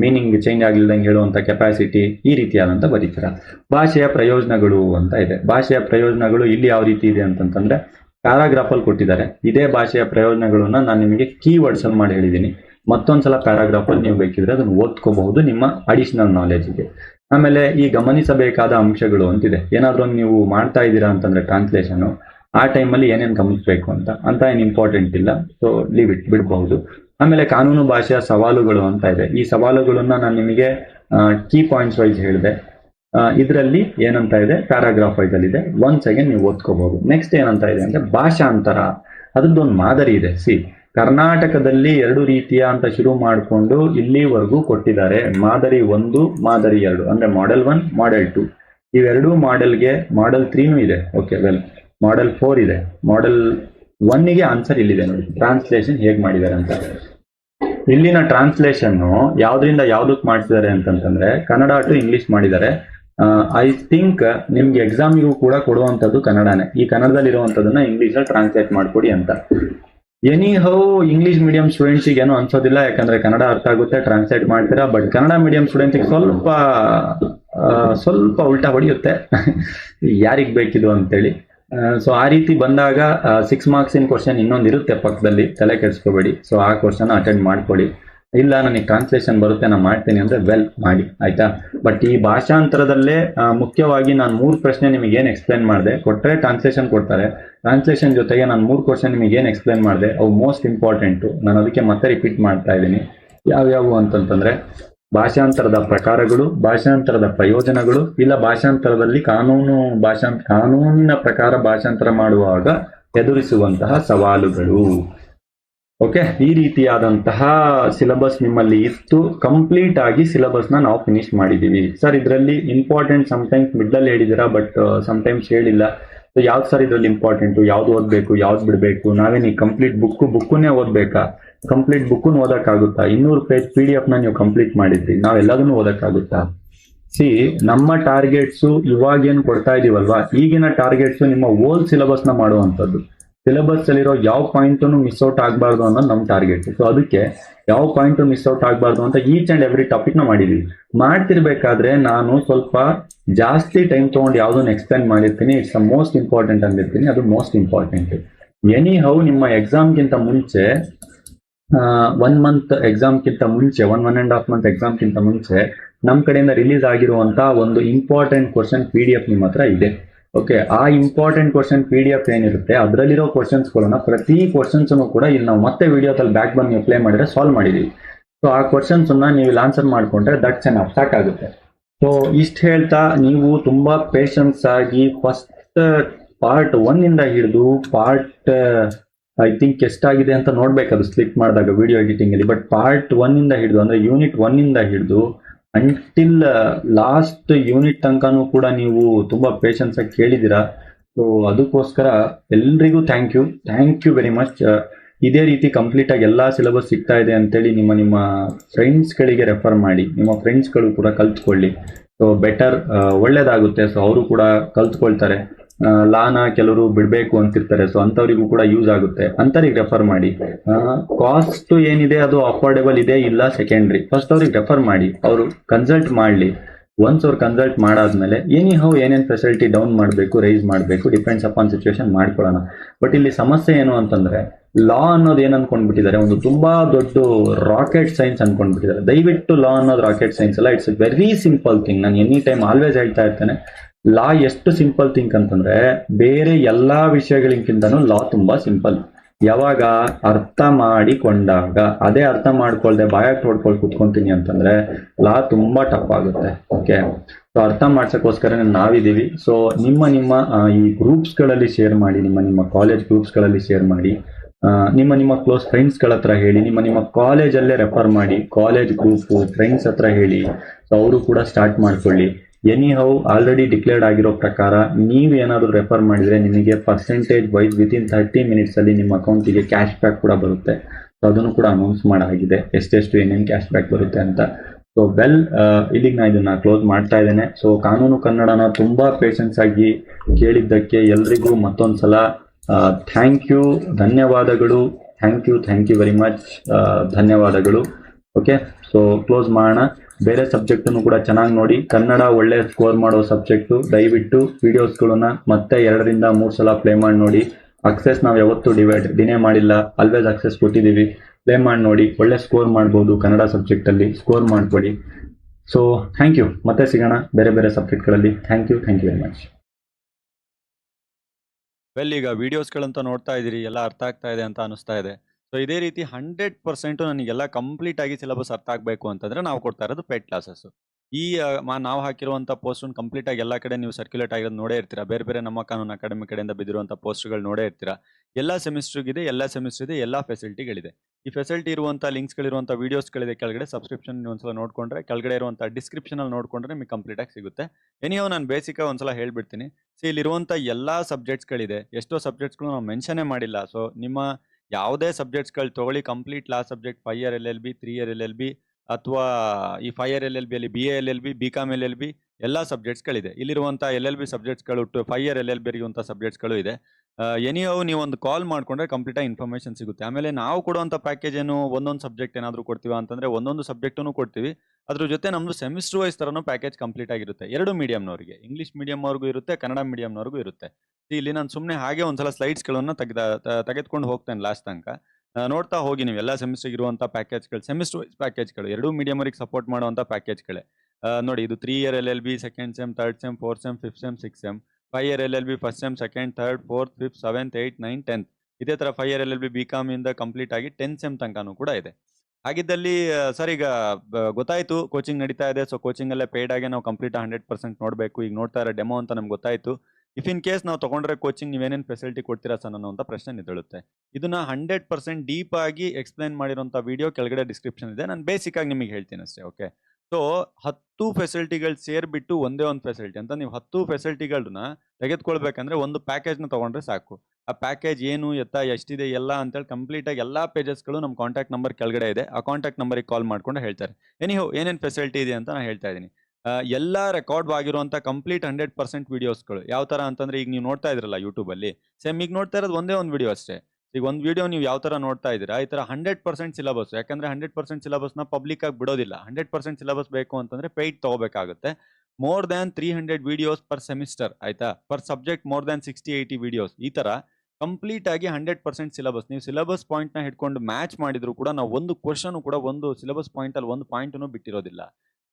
A: ಮೀನಿಂಗ್ ಚೇಂಜ್ ಆಗಿಲ್ದಂಗೆ ಹೇಳುವಂಥ ಕೆಪಾಸಿಟಿ ಈ ರೀತಿಯಾದಂಥ ಬರೀತಾರೆ. ಭಾಷೆಯ ಪ್ರಯೋಜನಗಳು ಅಂತ ಇದೆ. ಭಾಷೆಯ ಪ್ರಯೋಜನಗಳು ಇಲ್ಲಿ ಯಾವ ರೀತಿ ಇದೆ ಅಂತಂತಂದ್ರೆ ಪ್ಯಾರಾಗ್ರಾಫಲ್ಲಿ ಕೊಟ್ಟಿದ್ದಾರೆ. ಇದೇ ಭಾಷೆಯ ಪ್ರಯೋಜನಗಳನ್ನ ನಾನು ನಿಮಗೆ ಕೀ ವರ್ಡ್ಸ್ ಮಾಡಿ ಹೇಳಿದ್ದೀನಿ ಮತ್ತೊಂದು ಸಲ ಪ್ಯಾರಾಗ್ರಾಫಲ್ಲಿ ನೀವು ಬೇಕಿದ್ರೆ ಅದನ್ನು ಓದ್ಕೋಬಹುದು ನಿಮ್ಮ ಅಡಿಷನಲ್ ನಾಲೆಜ್ಗೆ ಆಮೇಲೆ ಈ ಗಮನಿಸಬೇಕಾದ ಅಂಶಗಳು ಅಂತಿದೆ. ಏನಾದರೂ ನೀವು ಮಾಡ್ತಾ ಇದ್ದೀರಾ ಅಂತಂದ್ರೆ ಟ್ರಾನ್ಸ್ಲೇಷನ್ ಆ ಟೈಮಲ್ಲಿ ಏನೇನು ಗಮನಿಸಬೇಕು ಅಂತ. ಅಂತ ಏನು ಇಂಪಾರ್ಟೆಂಟ್ ಇಲ್ಲ. ಸೊ ಲೀವ್ ಇಟ್ ಬಿಡಬಹುದು. ಆಮೇಲೆ ಕಾನೂನು ಭಾಷೆಯ ಸವಾಲುಗಳು ಅಂತ ಇದೆ. ಈ ಸವಾಲುಗಳನ್ನ ನಾನು ನಿಮಗೆ ಕೀ ಪಾಯಿಂಟ್ಸ್ ವೈಸ್ ಹೇಳಿದೆ. ಇದರಲ್ಲಿ ಏನಂತ ಇದೆ? ಪ್ಯಾರಾಗ್ರಾಫ್ ವೈಸ್ ಅಲ್ಲಿ ಇದೆ. ಒನ್ ಸೆಕೆಂಡ್ ನೀವು ಓದ್ಕೋಬಹುದು. ನೆಕ್ಸ್ಟ್ ಏನಂತ ಇದೆ ಅಂದ್ರೆ ಭಾಷಾಂತರ. ಅದ್ರದ್ದೊಂದು ಮಾದರಿ ಇದೆ. ಸಿ ಕರ್ನಾಟಕದಲ್ಲಿ ಎರಡು ರೀತಿಯ ಅಂತ ಶುರು ಮಾಡಿಕೊಂಡು ಇಲ್ಲಿವರೆಗೂ ಕೊಟ್ಟಿದ್ದಾರೆ. ಮಾದರಿ ಒಂದು, ಮಾದರಿ ಎರಡು. ಅಂದ್ರೆ ಮಾಡೆಲ್ ಒನ್ ಮಾಡೆಲ್ ಟು ಇವೆರಡೂ ಮಾಡೆಲ್ಗೆ ಮಾಡೆಲ್ ತ್ರೀನೂ ಇದೆ. ಓಕೆ ವೆಲ್ ಮಾಡೆಲ್ ಫೋರ್ ಇದೆ. ಮಾಡೆಲ್ ಒನ್ನಿಗೆ ಆನ್ಸರ್ ಇಲ್ಲಿದೆ ನೋಡಿ. ಟ್ರಾನ್ಸ್ಲೇಷನ್ ಹೇಗೆ ಮಾಡಿದ್ದಾರೆ ಅಂತ. ಇಲ್ಲಿನ ಟ್ರಾನ್ಸ್ಲೇಷನ್ ಯಾವ್ದ್ರಿಂದ ಯಾವ್ದಕ್ ಮಾಡ್ತಿದ್ದಾರೆ ಅಂತಂದ್ರೆ ಕನ್ನಡ ಟು ಇಂಗ್ಲಿಷ್ ಮಾಡಿದ್ದಾರೆ. ಐ ಥಿಂಕ್ ನಿಮ್ಗೆ ಎಕ್ಸಾಮಿಗೂ ಕೂಡ ಕೊಡುವಂಥದ್ದು ಕನ್ನಡನೇ. ಈ ಕನ್ನಡದಲ್ಲಿ ಇರುವಂತದನ್ನ ಇಂಗ್ಲಿಷ್ ಅಲ್ಲಿ ಟ್ರಾನ್ಸ್ಲೇಟ್ ಮಾಡ್ಕೊಡಿ ಅಂತ. ಎನಿ ಹೌ ಇಂಗ್ಲಿಷ್ ಮೀಡಿಯಂ ಸ್ಟೂಡೆಂಟ್ಸಿಗೆ ಏನೋ ಅನ್ಸೋದಿಲ್ಲ, ಯಾಕಂದ್ರೆ ಕನ್ನಡ ಅರ್ಥ ಆಗುತ್ತೆ ಟ್ರಾನ್ಸ್ಲೇಟ್ ಮಾಡ್ತೀರಾ ಬಟ್ ಕನ್ನಡ ಮೀಡಿಯಂ ಸ್ಟೂಡೆಂಟ್ಸಿಗೆ ಸ್ವಲ್ಪ ಸ್ವಲ್ಪ ಉಲ್ಟಾ ಹೊಡೆಯುತ್ತೆ. ಯಾರಿಗ್ ಬೇಕಿದು ಅಂತೇಳಿ. ಸೊ ಆ ರೀತಿ ಬಂದಾಗ ಸಿಕ್ಸ್ ಮಾರ್ಕ್ಸ್ ಇನ್ ಕ್ವಶನ್ ಇನ್ನೊಂದು ಇರುತ್ತೆ ಪಕ್ಕದಲ್ಲಿ, ತಲೆ ಕೆಡಿಸ್ಕೋಬೇಡಿ. ಸೊ ಆ ಕ್ವಶನ್ ಅಟೆಂಡ್ ಮಾಡ್ಕೊಳ್ಳಿ. ಇಲ್ಲ, ನನಗೆ ಟ್ರಾನ್ಸ್ಲೇಷನ್ ಬರುತ್ತೆ, ನಾನು ಮಾಡ್ತೀನಿ ಅಂದರೆ ವೆಲ್ ಮಾಡಿ, ಆಯಿತಾ? ಬಟ್ ಈ ಭಾಷಾಂತರದಲ್ಲೇ ಮುಖ್ಯವಾಗಿ ನಾನು ಮೂರು ಪ್ರಶ್ನೆ ನಿಮಗೆ ಏನು ಎಕ್ಸ್ಪ್ಲೇನ್ ಮಾಡಿದೆ? ಕೊಟ್ಟರೆ ಟ್ರಾನ್ಸ್ಲೇಷನ್ ಕೊಡ್ತಾರೆ. ಟ್ರಾನ್ಸ್ಲೇಷನ್ ಜೊತೆಗೆ ನಾನು ಮೂರು ಕ್ವಶನ್ ನಿಮಗೆ ಏನು ಎಕ್ಸ್ಪ್ಲೇನ್ ಮಾಡಿದೆ? ಅವು ಮೋಸ್ಟ್ ಇಂಪಾರ್ಟೆಂಟು ನಾನು ಅದಕ್ಕೆ ಮತ್ತೆ ರಿಪೀಟ್ ಮಾಡ್ತಾ ಇದ್ದೀನಿ. ಯಾವ್ಯಾವು ಅಂತಂತಂದರೆ, ಭಾಷಾಂತರದ ಪ್ರಕಾರಗಳು, ಭಾಷಾಂತರದ ಪ್ರಯೋಜನಗಳು, ಇಲ್ಲ ಭಾಷಾಂತರದಲ್ಲಿ ಕಾನೂನು ಭಾಷಾಂತ, ಕಾನೂನಿನ ಪ್ರಕಾರ ಭಾಷಾಂತರ ಮಾಡುವಾಗ ಎದುರಿಸುವಂತಹ ಸವಾಲುಗಳು. ಓಕೆ ಈ ರೀತಿಯಾದಂತಹ ಸಿಲೆಬಸ್ ನಿಮ್ಮಲ್ಲಿ ಇತ್ತು. ಕಂಪ್ಲೀಟ್ ಆಗಿ ಸಿಲೆಬಸ್ನ ನಾವು ಫಿನಿಶ್ ಮಾಡಿದೀವಿ. ಸರ್ ಇದರಲ್ಲಿ ಇಂಪಾರ್ಟೆಂಟ್ ಸಮಟೈಮ್ಸ್ ಮಿಡ್ಲಲ್ಲಿ ಹೇಳಿದ್ದೀರಾ ಬಟ್ ಸಮಟೈಮ್ಸ್ ಹೇಳಿಲ್ಲ. ಸೊ ಯಾವ್ದು ಸರ್ ಇದರಲ್ಲಿ ಇಂಪಾರ್ಟೆಂಟು ಯಾವ್ದು ಓದಬೇಕು? ಯಾವ್ದು ಬಿಡಬೇಕು? ನಾವೇನು ಈ ಕಂಪ್ಲೀಟ್ ಬುಕ್ ಬುಕ್ಕನ್ನೇ ಓದಬೇಕಾ? ಕಂಪ್ಲೀಟ್ ಬುಕ್ಕನ್ನು ಓದೋಕ್ಕಾಗುತ್ತಾ? ಇನ್ನೂರು ಪೇಜ್ ಪಿ ಡಿ ಎಫ್ನ ನೀವು ಕಂಪ್ಲೀಟ್ ಮಾಡಿದ್ರಿ. ನಾವೆಲ್ಲದನ್ನು ಓದಕ್ಕಾಗುತ್ತಾ? ಸಿ ನಮ್ಮ ಟಾರ್ಗೆಟ್ಸ್ ಇವಾಗೇನು ಕೊಡ್ತಾ ಇದೀವಲ್ವಾ? ಈಗಿನ ಟಾರ್ಗೆಟ್ಸ್ ನಿಮ್ಮ ಓಲ್ಡ್ ಸಿಲೆಬಸ್ನ ಮಾಡುವಂಥದ್ದು. ಸಿಲೆಬಸ್ ಅಲ್ಲಿರೋ ಯಾವ ಪಾಯಿಂಟ್ ಮಿಸ್ ಔಟ್ ಆಗಬಾರ್ದು ಅನ್ನೋದು ನಮ್ಮ ಟಾರ್ಗೆಟ್. ಸೊ ಅದಕ್ಕೆ ಯಾವ ಪಾಯಿಂಟ್ ಮಿಸ್ ಔಟ್ ಆಗಬಾರ್ದು ಅಂತ ಈಚ್ ಅಂಡ್ ಎವ್ರಿ ಟಾಪಿಕ್ನ ಮಾಡಿದೀವಿ. ಮಾಡ್ತಿರ್ಬೇಕಾದ್ರೆ ನಾನು ಸ್ವಲ್ಪ ಜಾಸ್ತಿ ಟೈಮ್ ತಗೊಂಡು ಯಾವುದನ್ನು ಎಕ್ಸ್ಪ್ಲೇನ್ ಮಾಡಿರ್ತೀನಿ ಇಟ್ಸ್ ಅ ಮೋಸ್ಟ್ ಇಂಪಾರ್ಟೆಂಟ್ ಅಂದಿರ್ತೀನಿ, ಅದು ಮೋಸ್ಟ್ ಇಂಪಾರ್ಟೆಂಟ್ ಎನಿ ಹೌ ನಿಮ್ಮ ಎಕ್ಸಾಮ್ಗಿಂತ ಮುಂಚೆ ಒನ್ ಮಂತ್ ಎಕ್ಸಾಮ್ಗಿಂತ ಮುಂಚೆ one one and half month ಎಕ್ಸಾಮ್ಗಿಂತ ಮುಂಚೆ ನಮ್ಮ ಕಡೆಯಿಂದ ರಿಲೀಸ್ ಆಗಿರುವಂತಹ ಒಂದು important question P D F ನಿಮ್ಮ ಹತ್ರ ಇದೆ. ಓಕೆ ಆ important question P D F ಏನಿರುತ್ತೆ, ಅದರಲ್ಲಿರೋ ಕ್ವಶನ್ಸ್ಗಳನ್ನ ಪ್ರತಿ ಕ್ವಶನ್ಸ್ನು ಕೂಡ ಇಲ್ಲಿ ನಾವು ಮತ್ತೆ ವಿಡಿಯೋದಲ್ಲಿ ಬ್ಯಾಕ್ ಬಂದು ನೀವು ಪ್ಲೇ ಮಾಡಿದ್ರೆ ಸಾಲ್ವ್ ಮಾಡಿದೀವಿ ಸೊ ಆ ಕ್ವಶನ್ಸ್ ನೀವು ಇಲ್ಲಿ ಆನ್ಸರ್ ಮಾಡ್ಕೊಂಡ್ರೆ ದಟ್ಸ್ ಎನ್ ಸಾಕಾಗುತ್ತೆ ಸೊ ಇಷ್ಟು ಹೇಳ್ತಾ ನೀವು ತುಂಬಾ ಪೇಷನ್ಸ್ ಆಗಿ ಫಸ್ಟ್ ಪಾರ್ಟ್ ಒನ್ ಇಂದ ಹಿಡಿದು ಪಾರ್ಟ್ ಐ ಥಿಂಕ್ ಎಷ್ಟಾಗಿದೆ ಅಂತ ನೋಡ್ಬೇಕು ಅದು ಸ್ಲಿಪ್ ಮಾಡಿದಾಗ ವಿಡಿಯೋ ಎಡಿಟಿಂಗ್ ಅಲ್ಲಿ. ಬಟ್ ಪಾರ್ಟ್ ಒನ್ ಇಂದ ಹಿಡಿದು ಅಂದ್ರೆ ಯೂನಿಟ್ ಒನ್ ಇಂದ ಹಿಡಿದು ಅಂಟಿಲ್ ಲಾಸ್ಟ್ ಯೂನಿಟ್ ತನಕನೂ ಕೂಡ ನೀವು ತುಂಬಾ ಪೇಷನ್ಸ್ ಆಗಿ ಕೇಳಿದ್ದೀರಾ? ಸೊ ಅದಕ್ಕೋಸ್ಕರ ಎಲ್ರಿಗೂ thank you thank you very much ಇದೇ ರೀತಿ ಕಂಪ್ಲೀಟ್ ಆಗಿ ಎಲ್ಲ ಸಿಲೆಬಸ್ ಸಿಗ್ತಾ ಇದೆ ಅಂತೇಳಿ ನಿಮ್ಮ ನಿಮ್ಮ ಫ್ರೆಂಡ್ಸ್ಗಳಿಗೆ ರೆಫರ್ ಮಾಡಿ. ನಿಮ್ಮ ಫ್ರೆಂಡ್ಸ್ಗಳು ಕೂಡ ಕಲ್ತ್ಕೊಳ್ಳಿ. ಸೊ ಬೆಟರ್ ಒಳ್ಳೇದಾಗುತ್ತೆ. ಸೊ ಅವರು ಕೂಡ ಕಲ್ತ್ಕೊಳ್ತಾರೆ. ಲಾನ ಕೆಲವರು ಬಿಡಬೇಕು ಅಂತಿರ್ತಾರೆ. ಸೊ ಅಂತವರಿಗೂ ಕೂಡ ಯೂಸ್ ಆಗುತ್ತೆ. ಅಂಥವ್ರಿಗೆ ರೆಫರ್ ಮಾಡಿ. ಕಾಸ್ಟ್ ಏನಿದೆ ಅದು ಅಫೋರ್ಡೆಬಲ್ ಇದೆ, ಇಲ್ಲ ಸೆಕೆಂಡ್ರಿ ಫಸ್ಟ್ ಅವ್ರಿಗೆ ರೆಫರ್ ಮಾಡಿ. ಅವರು ಕನ್ಸಲ್ಟ್ ಮಾಡಲಿ. ಒನ್ಸ್ ಅವ್ರು ಕನ್ಸಲ್ಟ್ ಮಾಡಾದ್ಮೇಲೆ ಏನಿ ಹೌ ಏನೇನು ಫೆಸಿಲಿಟಿ ಡೌನ್ ಮಾಡಬೇಕು ರೈಸ್ ಮಾಡಬೇಕು ಡಿಪೆಂಡ್ಸ್ ಅಪಾನ್ ಸಿಚುವೇಶನ್ ಮಾಡ್ಕೊಳ್ಳೋಣ. ಬಟ್ ಇಲ್ಲಿ ಸಮಸ್ಯೆ ಏನು ಅಂತಂದ್ರೆ ಲಾ ಅನ್ನೋದು ಏನು ಅನ್ಕೊಂಡ್ಬಿಟ್ಟಿದ್ದಾರೆ, ಒಂದು ತುಂಬಾ ದೊಡ್ಡ ರಾಕೆಟ್ ಸೈನ್ಸ್ ಅನ್ಕೊಂಡ್ಬಿಟ್ಟಿದ್ದಾರೆ. ದಯವಿಟ್ಟು ಲಾ ಅನ್ನೋದು ರಾಕೆಟ್ ಸೈನ್ಸ್ ಅಲ್ಲ ಇಟ್ಸ್ ವೆರಿ ಸಿಂಪಲ್ ಥಿಂಗ್ ನಾನು ಎನಿ ಟೈಮ್ ಆಲ್ವೇಸ್ ಹೇಳ್ತಾ ಇರ್ತೇನೆ. ಲಾ ಎಷ್ಟು ಸಿಂಪಲ್ ಥಿಂಕ್ ಅಂತಂದ್ರೆ ಬೇರೆ ಎಲ್ಲಾ ವಿಷಯಗಳಿಗಿಂತನೂ ಲಾ ತುಂಬಾ ಸಿಂಪಲ್. ಯಾವಾಗ ಅರ್ಥ ಮಾಡಿಕೊಂಡಾಗ, ಅದೇ ಅರ್ಥ ಮಾಡ್ಕೊಳ್ದೆ ಬಾಯಾಗಿ ಹೊಡ್ಕೊಂಡು ಕುತ್ಕೊಂತೀನಿ ಅಂತಂದ್ರೆ ಲಾ ತುಂಬಾ ಟಫ್ ಆಗುತ್ತೆ. ಓಕೆ ಸೊ ಅರ್ಥ ಮಾಡ್ಸಕ್ಕೋಸ್ಕರ ನಾವಿದ್ದೀವಿ. ಸೊ ನಿಮ್ಮ ನಿಮ್ಮ ಈ ಗ್ರೂಪ್ಸ್ಗಳಲ್ಲಿ ಶೇರ್ ಮಾಡಿ, ನಿಮ್ಮ ನಿಮ್ಮ ಕಾಲೇಜ್ ಗ್ರೂಪ್ಸ್ಗಳಲ್ಲಿ ಶೇರ್ ಮಾಡಿ ನಿಮ್ಮ ನಿಮ್ಮ ಕ್ಲೋಸ್ ಫ್ರೆಂಡ್ಸ್ಗಳ ಹತ್ರ ಹೇಳಿ, ನಿಮ್ಮ ನಿಮ್ಮ ಕಾಲೇಜಲ್ಲೇ ರೆಫರ್ ಮಾಡಿ ಕಾಲೇಜ್ ಗ್ರೂಪು ಫ್ರೆಂಡ್ಸ್ ಹತ್ರ ಹೇಳಿ ಸೊ ಅವರು ಕೂಡ ಸ್ಟಾರ್ಟ್ ಮಾಡ್ಕೊಳ್ಳಿ. ಎನಿ ಹೌ ಆಲ್ರೆಡಿ ಡಿಕ್ಲೇರ್ಡ್ ಆಗಿರೋ ಪ್ರಕಾರ ನೀವು ಏನಾದರೂ ರೆಫರ್ ಮಾಡಿದರೆ ನಿಮಗೆ ಪರ್ಸೆಂಟೇಜ್ ವೈಸ್ ವಿತಿನ್ ತರ್ಟಿ ಮಿನಿಟ್ಸಲ್ಲಿ ನಿಮ್ಮ ಅಕೌಂಟಿಗೆ ಕ್ಯಾಶ್ ಬ್ಯಾಕ್ ಕೂಡ ಬರುತ್ತೆ. ಸೊ ಅದನ್ನು ಕೂಡ ಅನೌನ್ಸ್ ಮಾಡಾಗಿದೆ. ಎಷ್ಟೆಷ್ಟು ಏನೇನು ಕ್ಯಾಶ್ ಬ್ಯಾಕ್ ಬರುತ್ತೆ ಅಂತ. ಸೊ ವೆಲ್ ಇಲ್ಲಿಗೆ ನಾನು ಇದನ್ನ ಕ್ಲೋಸ್ ಮಾಡ್ತಾ ಇದ್ದೇನೆ. ಸೊ ಕಾನೂನು ಕನ್ನಡನ ತುಂಬ ಪೇಷನ್ಸ್ ಆಗಿ ಕೇಳಿದ್ದಕ್ಕೆ ಎಲ್ರಿಗೂ ಮತ್ತೊಂದು ಸಲ ಥ್ಯಾಂಕ್ ಯು ಧನ್ಯವಾದಗಳು. Thank you thank you very much ಧನ್ಯವಾದಗಳು. ಓಕೆ ಸೊ ಕ್ಲೋಸ್ ಮಾಡೋಣ. ಬೇರೆ ಸಬ್ಜೆಕ್ಟನ್ನು ಕೂಡ ಚೆನ್ನಾಗಿ ನೋಡಿ. ಕನ್ನಡ ಒಳ್ಳೆ ಸ್ಕೋರ್ ಮಾಡೋ ಸಬ್ಜೆಕ್ಟು ದಯವಿಟ್ಟು ವಿಡಿಯೋಸ್ಗಳನ್ನ ಮತ್ತೆ ಎರಡರಿಂದ ಮೂರು ಸಲ ಪ್ಲೇ ಮಾಡಿ ನೋಡಿ. ಅಕ್ಸೆಸ್ ನಾವು ಯಾವತ್ತೂ ಡಿವೈಡ್ ಡಿನೇ ಮಾಡಿಲ್ಲ. ಆಲ್ವೇಸ್ ಅಕ್ಸೆಸ್ ಕೊಟ್ಟಿದ್ದೀವಿ. ಪ್ಲೇ ಮಾಡಿ ನೋಡಿ. ಒಳ್ಳೆ ಸ್ಕೋರ್ ಮಾಡ್ಬೋದು ಕನ್ನಡ ಸಬ್ಜೆಕ್ಟಲ್ಲಿ ಸ್ಕೋರ್ ಮಾಡ್ಕೊಡಿ. ಸೊ ಥ್ಯಾಂಕ್ ಯು ಮತ್ತೆ ಸಿಗೋಣ ಬೇರೆ ಬೇರೆ ಸಬ್ಜೆಕ್ಟ್ಗಳಲ್ಲಿ thank you thank you very much
B: well ಈಗ ವಿಡಿಯೋಸ್ಗಳಂತ ನೋಡ್ತಾ ಇದ್ದೀರಿ. ಎಲ್ಲ ಅರ್ಥ ಆಗ್ತಾ ಇದೆ ಅಂತ ಅನಿಸ್ತಾ ಇದೆ. ಸೊ ಇದೇ ರೀತಿ ಹಂಡ್ರೆಡ್ ಪರ್ಸೆಂಟು ನನಗೆಲ್ಲ ಕಂಪ್ಲೀಟ್ ಆಗಿ ಸಿಲೆಬಸ್ ಅರ್ಥ ಆಗಬೇಕು ಅಂತಂದ್ರೆ ನಾವು ಕೊಡ್ತಾ ಇರೋದು ಪೇಡ್ ಕ್ಲಾಸಸ್ ಈ ನಾವು ಹಾಕಿರುವಂಥ ಪೋಸ್ಟ್ ಕಂಪ್ಲೀಟ್ ಆಗಿ ಎಲ್ಲ ಕಡೆ ನೀವು ಸರ್ಕ್ಯುಲೇಟ್ ಆಗಿರೋದು ನೋಡೇ ಇರ್ತೀರಾ? ಬೇರೆ ಬೇರೆ ನಮ್ಮ ಕಾನೂನು ಅಕಾಡೆಮಿ ಕಡೆಯಿಂದ ಬಿದ್ದಿರುವಂಥ ಪೋಸ್ಟ್ಗಳು ನೋಡೇ ಇರ್ತೀರಾ? ಎಲ್ಲ ಸೆಮಿಸ್ಟ್ರಿಗಿದೆ ಎಲ್ಲ ಸೆಮಿಸ್ಟರ್ ಇದೆ, ಎಲ್ಲ ಫೆಸಿಲಿಟಿಗಳಿದೆ ಈ ಫೆಸಿಲಿಟಿ ಇರುವಂಥ ಲಿಂಕ್ಸ್ಗಳಿರುವಂಥ ವೀಡಿಯೋಸ್ಗಳಿದೆ ಕೆಳಗಡೆ ಸಬ್ಸ್ಕ್ರಿಪ್ಷನ್ ಒಂದ್ಸಲ ನೋಡ್ಕೊಂಡ್ರೆ, ಕೆಳಗಡೆ ಇರುವಂಥ ಡಿಸ್ಕ್ರಿಪ್ಷನಲ್ಲಿ ನೋಡ್ಕೊಂಡ್ರೆ ನಿಮಗೆ ಕಂಪ್ಲೀಟ್ ಆಗಿ ಸಿಗುತ್ತೆ. ಎನಿಯೋ ನಾನು ಬೇಸಿಕ್ ಒಂದ್ಸಲ ಹೇಳ್ಬಿಡ್ತೀನಿ. ಸೊ ಇಲ್ಲಿರುವಂಥ ಎಲ್ಲ ಸಬ್ಜೆಕ್ಟ್ಸ್ಗಳಿದೆ ಎಷ್ಟೋ ಸಬ್ಜೆಕ್ಟ್ಸ್ಗಳು ನಾವು ಮೆನ್ಷನೇ ಮಾಡಿಲ್ಲ. ಸೊ ನಿಮ್ಮ ಯಾವುದೇ ಸಬ್ಜೆಕ್ಟ್ಸ್ಗಳು ತೊಗೊಳ್ಳಿ complete law subject five year L L B, three year L L B ಅಥವಾ ಈ five year L L B ಅಲ್ಲಿ B A L L B B com L L B ಎಲ್ಲ ಸಬ್ಜೆಕ್ಟ್ಸ್ಗಳಿದೆ. ಇಲ್ಲಿರುವಂಥ L L B ಸಬ್ಜೆಕ್ಟ್ಸ್ಗಳು to five year L L ಇರುವಂಥ ಸಬ್ಜೆಕ್ಟ್ಸ್ಗಳು ಇದೆ. ಎನಿಯೋ ನೀವು ಒಂದು ಕಾಲ್ ಮಾಡಿಕೊಂಡ್ರೆ ಕಂಪ್ಲೀಟ್ ಆಗಿ ಇನ್ಫಾರ್ಮೇಷನ್ ಸಿಗುತ್ತೆ. ಆಮೇಲೆ ನಾವು ಕೊಡುವಂಥ ಪ್ಯಾಕೇಜ್ ಏನು, ಒಂದೊಂದು ಸಬ್ಜೆಕ್ಟ್ ಏನಾದರೂ ಕೊಡ್ತೀವಿ ಅಂತಂದರೆ ಒಂದೊಂದು ಸಬ್ಜೆಕ್ಟನ್ನು ಕೊಡ್ತೀವಿ. ಅದ್ರ ಜೊತೆ ನಮ್ಮದು ಸೆಮಿಸ್ಟರ್ ವೈಸ್ ಥರನೂ ಪ್ಯಾಕೇಜ್ ಕಂಪ್ಲೀಟ್ ಆಗಿರುತ್ತೆ. ಎರಡು ಮೀಡಿಯಂನವರಿಗೆ ಇಂಗ್ಲೀಷ್ ಮೀಡಿಯಂವರೆಗೂ ಇರುತ್ತೆ, ಕನ್ನಡ ಮೀಡಿಯಂನವರೆಗೂ ಇರುತ್ತೆ. ಇಲ್ಲಿ ನಾನು ಸುಮ್ಮನೆ ಹಾಗೆ ಒಂದ್ಸಲ ಸ್ಲೈಡ್ಸ್ಗಳನ್ನು ತೆಗೆದ ತೆಗೆದುಕೊಂಡು ಹೋಗ್ತೇನೆ ಲಾಸ್ಟ್ ತನಕ. ನೋಡ್ತಾ ಹೋಗಿ ನೀವು ಎಲ್ಲ ಸೆಮಿಸ್ಟರ್ಗೆ ಇರುವಂಥ ಪ್ಯಾಕೇಜ್ಗಳು ಸೆಮಿಸ್ಟರ್ ವೈಸ್ ಪ್ಯಾಕೇಜ್ಗಳು ಎರಡೂ ಮೀಡಿಯಮರಿಗೆ ಸಪೋರ್ಟ್ ಮಾಡುವಂಥ ಪ್ಯಾಕೇಜ್ಗಳೇ ನೋಡಿ, ಇದು three year L L B second sem third sem fourth sem fifth sem six sem five year L L B first sem second third fourth fifth seventh eight nine tenth ಇದೇ ಥರ five year L L B B com ಇಂದ complete ಆಗಿ tenth sem ತನಕನೂ ಕೂಡ ಇದೆ. ಹಾಗಿದ್ದಲ್ಲಿ sir ಈಗ ಗೊತ್ತಾಯಿತು ಗೊತ್ತಾಯ್ತು ಕೋಚಿಂಗ್ ನಡೀತಾ ಇದೆ. ಸೊ ಕೋಚಿಂಗಲ್ಲೇ ಪೇಯ್ಡ್ ಆಗಿ ನಾವು ಕಂಪ್ಲೀಟ್ ಹಂಡ್ರೆಡ್ ಪರ್ಸೆಂಟ್ ನೋಡಬೇಕು. ಈಗ ನೋಡ್ತಾ ಇರೋ ಡೆಮೋ ಅಂತ ನಮ್ಗೆ ಗೊತ್ತಾಯಿತು. ಇಫ್ ಇನ್ ಕೇಸ್ ನಾವು ತೊಗೊಂಡ್ರೆ ಕೋಚಿಂಗ್ ನೀವೇನೇನು ಫೆಸಿಲಿಟಿ ಕೊಡ್ತೀರಾ ಸರ್ ಅನ್ನೋ ಅಂತ ಪ್ರಶ್ನೆ ನಿದ್ದೇಳುತ್ತೆ ಇದನ್ನ ಹಂಡ್ರೆಡ್ ಪರ್ಸೆಂಟ್ ಡೀಪ್ ಆಗಿ ಎಕ್ಸ್ಪ್ಲೈನ್ ಮಾಡಿರೋಂಥ ವಿಡಿಯೋ ಕೆಳಗಡೆ ಡಿಸ್ಕ್ರಿಪ್ಷನ್ ಇದೆ. ನಾನು ಬೇಸಿಕ್ ಆಗಿ ನಿಮಗೆ ಹೇಳ್ತೀನಿ ಅಷ್ಟೇ ಓಕೆ ಸೊ ಹತ್ತು ಫೆಸಿಲಿಟಿಗಳು ಸೇರ್ಬಿಟ್ಟು ಒಂದೇ ಒಂದು ಫೆಸಿಲಿಟಿ ಅಂತ ನೀವು ಹತ್ತು ಫೆಸಿಲಿಟಿಗಳನ್ನ ತೆಗೆದುಕೊಳ್ಬೇಕಂದ್ರೆ ಒಂದು ಪ್ಯಾಕೇಜ್ನ ತಗೊಂಡ್ರೆ ಸಾಕು. ಆ ಪ್ಯಾಕೇಜ್ ಏನು, ಎತ್ತ, ಎಷ್ಟಿದೆ, ಎಲ್ಲ ಅಂತೇಳಿ ಕಂಪ್ಲೀಟ್ ಆಗಿ ಎಲ್ಲ ಪೇಜಸ್ಗಳು ನಮ್ಮ ಕಾಂಟ್ಯಾಕ್ಟ್ ನಂಬರ್ ಕೆಳಗಡೆ ಇದೆ. ಆ ಕಾಂಟ್ಯಾಕ್ಟ್ ನಂಬರಿಗೆ ಕಾಲ್ ಮಾಡ್ಕೊಂಡು ಹೇಳ್ತಾರೆ. ಎನಿಹೋ ಏನೇನು ಫೆಸಿಲಿಟಿ ಇದೆ ಅಂತ ನಾನು ಹೇಳ್ತಾ ಇದ್ದೀನಿ. ಎಲ್ಲ ರೆಕಾರ್ಡ್ ಆಗಿರುವಂಥ ಕಂಪ್ಲೀಟ್ ಹಂಡ್ರೆಡ್ ಪರ್ಸೆಂಟ್ ವೀಡಿಯೋಸ್ಗಳು ಯಾವ ಥರ ಅಂತಂದ್ರೆ ಈಗ ನೀವು ನೋಡ್ತಾ ಇದ್ರಲ್ಲ ಯೂಟ್ಯೂಬಲ್ಲಿ ಸೇಮ್ ಈಗ ನೋಡ್ತಾ ಇರೋದು ಒಂದೇ ಒಂದು ವಿಡಿಯೋ ಅಷ್ಟೇ. ಈಗ ಒಂದು ವಿಡಿಯೋ ನೀವು ಯಾವ ಥರ ನೋಡ್ತಾ ಇದ್ದೀರಾ, ಈ ಥರ ಹಂಡ್ರೆಡ್ ಪರ್ಸೆಂಟ್ ಸಿಲಬಸ್ ಯಾಕಂದ್ರೆ ಹಂಡ್ರೆಡ್ ಪರ್ಸೆಂಟ್ ಸಿಲಬಸ್ನ ಪಬ್ಲಿಕ್ ಆಗಿ ಬಿಡೋದಿಲ್ಲ. ಹಂಡ್ರೆಡ್ ಪರ್ಸೆಂಟ್ ಸಿಲಬಸ್ ಬೇಕು ಅಂತಂದ್ರೆ paid ತಗೋಬೇಕಾಗುತ್ತೆ. More than three hundred videos per semester ಆಯ್ತಾ? Per subject more than sixty eighty videos ಈ ಥರ ಕಂಪ್ಲೀಟ್ ಆಗಿ ಹಂಡ್ರೆಡ್ ಪರ್ಸೆಂಟ್ ಸಿಲಬಸ್ ನೀವು ಸಿಲಬಸ್ ಪಾಯಿಂಟ್ನ ಹಿಡ್ಕೊಂಡು ಮ್ಯಾಚ್ ಮಾಡಿದ್ರು ಕೂಡ ನಾವು ಒಂದು ಕ್ವಶನ್ ಕೂಡ ಒಂದು ಸಿಲಬಸ್ ಪಾಯಿಂಟ್ ಅಲ್ಲಿ ಒಂದು ಪಾಯಿಂಟನ್ನು ಬಿಟ್ಟಿರೋದಿಲ್ಲ.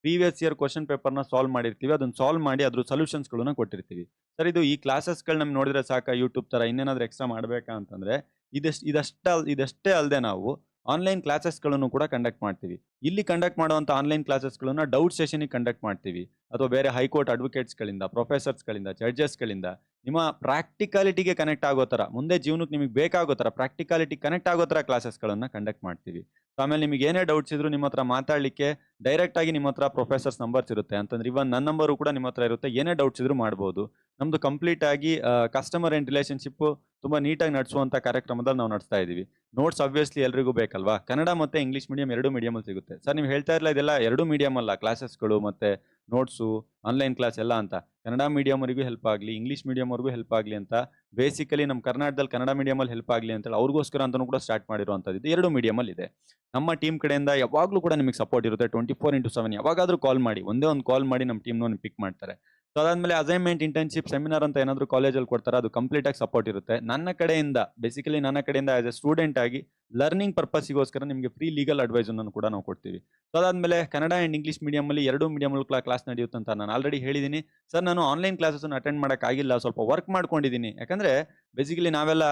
B: ಪ್ರೀವಿಯಸ್ ಇಯರ್ ಕ್ವಶನ್ ಪೇಪರ್ನ ಸಾಲ್ವ್ ಮಾಡಿರ್ತೀವಿ, ಅದನ್ನ ಸಾಲ್ವ್ ಮಾಡಿ ಅದ್ರ ಸೊಲ್ಯೂಷನ್ಸ್ಗಳನ್ನ ಕೊಟ್ಟಿರ್ತೀವಿ. ಸರ್, ಇದು ಈ ಕ್ಲಾಸಸ್ಗಳು ನಮ್ಗೆ ನೋಡಿದ್ರೆ ಸಾಕ? ಯೂಟ್ಯೂಬ್ ತರ ಇನ್ನೇನಾದ್ರೂ ಎಕ್ಸ್ಟ್ರಾ ಮಾಡಬೇಕಾ ಅಂತಂದ್ರೆ ಇದಷ್ಟು ಇದಷ್ಟ ಇದಷ್ಟೇ ಅಲ್ಲದೆ ನಾವು ಆನ್ಲೈನ್ ಕ್ಲಾಸಸ್ಗಳನ್ನು ಕೂಡ ಕಂಡಕ್ಟ್ ಮಾಡ್ತೀವಿ. ಇಲ್ಲಿ ಕಂಡಕ್ಟ್ ಮಾಡುವಂಥ ಆನ್ಲೈನ್ ಕ್ಲಾಸಸ್ಗಳನ್ನ ಡೌಟ್ ಸೆಷನಿಗೆ ಕಂಡಕ್ಟ್ ಮಾಡ್ತೀವಿ. ಅಥವಾ ಬೇರೆ ಹೈಕೋರ್ಟ್ ಅಡ್ವೊಕೇಟ್ಸ್ಗಳಿಂದ ಪ್ರೊಫೆಸರ್ಸ್ಗಳಿಂದ ಜಡ್ಜಸ್ಗಳಿಂದ ನಿಮ್ಮ ಪ್ರಾಕ್ಟಿಕಾಲಿಟಿಗೆ ಕನೆಕ್ಟ್ ಆಗೋ ಥರ, ಮುಂದೆ ಜೀವನಕ್ಕೆ ನಿಮಗೆ ಬೇಕಾಗೋ ಥರ ಪ್ರಾಕ್ಟಿಕಾಲಿಟಿ ಕನೆಕ್ಟ್ ಆಗೋ ಥರ ಕ್ಲಾಸಸ್ಗಳನ್ನು ಕಂಡಕ್ಟ್ ಮಾಡ್ತೀವಿ. ಆಮೇಲೆ ನಿಮಗೆ ಏನೇ ಡೌಟ್ಸ್ ಇದ್ರು ನಿಮ್ಮ ಹತ್ರ ಮಾತಾಡಲಿಕ್ಕೆ ಡೈರೆಕ್ಟ್ ಆಗಿ ನಿಮ್ಮ ಹತ್ರ ಪ್ರೊಫೆಸರ್ಸ್ ನಂಬರ್ಸ್ ಇರುತ್ತೆ. ಅಂತಂದ್ರೆ ಇವನ್ ನನ್ನ ನಂಬರು ಕೂಡ ನಿಮ್ಮ ಹತ್ರ ಇರುತ್ತೆ. ಏನೇ ಡೌಟ್ಸ್ ಇದ್ರು ಮಾಡ್ಬೋದು. ನಮ್ದು ಕಂಪ್ಲೀಟ್ ಆಗಿ ಕಸ್ಟಮರ್ ಆ್ಯಂಡ್ ರಿಲೇಷನ್ಶಿಪ್ಪು ತುಂಬ ನೀಟಾಗಿ ನಡೆಸುವಂಥ ಕಾರ್ಯಕ್ರಮದಲ್ಲಿ ನಾವು ನಡೆಸ್ತಾ ಇದ್ದೀವಿ ನೋಟ್ಸ್ ಅಬ್ವಿಯಸ್ಲಿ ಎಲ್ರಿಗೂ ಬೇಕಲ್ವಾ? ಕನ್ನಡ ಮತ್ತು ಇಂಗ್ಲೀಷ್ ಮೀಡಿಯಂ ಎರಡು ಮೀಡಿಯಮಲ್ಲಿ ಸಿಗುತ್ತೆ. ಸರ್, ನೀವು ಹೇಳ್ತಾ ಇರಲ್ಲ ಇದೆಲ್ಲ ಎರಡು ಮೀಡಿಯಂ ಅಲ್ಲ ಕ್ಲಾಸಸ್ಗಳು ಮತ್ತೆ ನೋಟ್ಸು ಆನ್ಲೈನ್ ಕ್ಲಾಸ್ ಎಲ್ಲ ಅಂತ. ಕನ್ನಡ ಮೀಡಿಯಮವರಿಗೂ ಹೆಲ್ಪ್ ಆಗಲಿ ಇಂಗ್ಲೀಷ್ ಮೀಡಿಯಮ್ವರೆಗೂ ಹೆಲ್ಪ್ ಆಗಲಿ ಅಂತ. ಬೇಸಿಕಲಿ ನಮ್ಮ ಕರ್ನಾಟಕದಲ್ಲಿ ಕನ್ನಡ ಮೀಡಿಯಮಲ್ಲಿ ಹೆಲ್ಪ್ ಆಗಲಿ ಅಂತೇಳಿ ಅವ್ರಿಗೋಸ್ಕರ ಅಂತಲೂ ಕೂಡ ಸ್ಟಾರ್ಟ್ ಮಾಡಿರುವಂಥದ್ದು ಎರಡು ಮೀಡಿಯಮಲ್ಲಿ ಇದೆ. ನಮ್ಮ ಟೀಮ್ ಕಡೆಯಿಂದ ಯಾವಾಗಲೂ ಕೂಡ ನಿಮಗೆ ಸಪೋರ್ಟ್ ಇರುತ್ತೆ. ಟ್ವೆಂಟಿ ಫೋರ್ ಇಂಟು ಸೆವೆನ್ ಯಾವಾಗಾದರೂ ಕಾಲ್ ಮಾಡಿ, ಒಂದೇ ಒಂದು ಕಾಲ್ ಮಾಡಿ ನಮ್ಮ ಟೀಮ್ನ ಪಿಕ್ ಮಾಡ್ತಾರೆ. ಸೊ ಅದಾದ್ಮೇಲೆ ಅಸೈನ್ಮೆಂಟ್ ಇಂಟರ್ನ್ಶಿಪ್ ಸೆಮಿನಾರ್ ಅಂತ ಏನಾದರೂ ಕಾಲೇಜಲ್ಲಿ ಕೊಡ್ತಾರೆ, ಅದು ಕಂಪ್ಲೀಟ್ ಆಗಿ ಸಪೋರ್ಟ್ ಇರುತ್ತೆ. ನನ್ನ ಕಡೆಯಿಂದ ಬೇಸಿಕಲಿ ನನ್ನ ಕಡೆಯಿಂದ ಆಸ್ ಎ ಸ್ಟೂಡೆಂಟ್ ಆಗಿ ಲರ್ನಿಂಗ್ ಪರ್ಪಸ್ಗೋಸ್ಕರ ನಿಮಗೆ ಫ್ರೀ ಲೀಗಲ್ ಅಡ್ವೈಸ್ ಅನ್ನು ಕೂಡ ನಾವು ಕೊಡ್ತೀವಿ. ಸೊ ಅದಾದ್ಮೇಲೆ ಕನ್ನಡ ಆ್ಯಂಡ್ ಇಂಗ್ಲಿಷ್ ಮೀಡಿಯಮಲ್ಲಿ ಎರಡು ಮೀಡಿಯಮ್ ಕ್ಲಾಸ್ ನಡೆಯುತ್ತೆ ಅಂತ ನಾನು ಆಲ್ರೆಡಿ ಹೇಳಿದ್ದೀನಿ ಸರ್ ನಾನು ಆನ್ಲೈನ್ ಕ್ಲಾಸಸ್ ಅಟೆಂಡ್ ಮಾಡೋಕ್ಕಾಗಿಲ್ಲ, ಸ್ವಲ್ಪ ವರ್ಕ್ ಮಾಡ್ಕೊಂಡಿದ್ದೀನಿ ಯಾಕಂದ್ರೆ ಬೇಸಿಕಲಿ ನಾವೆಲ್ಲ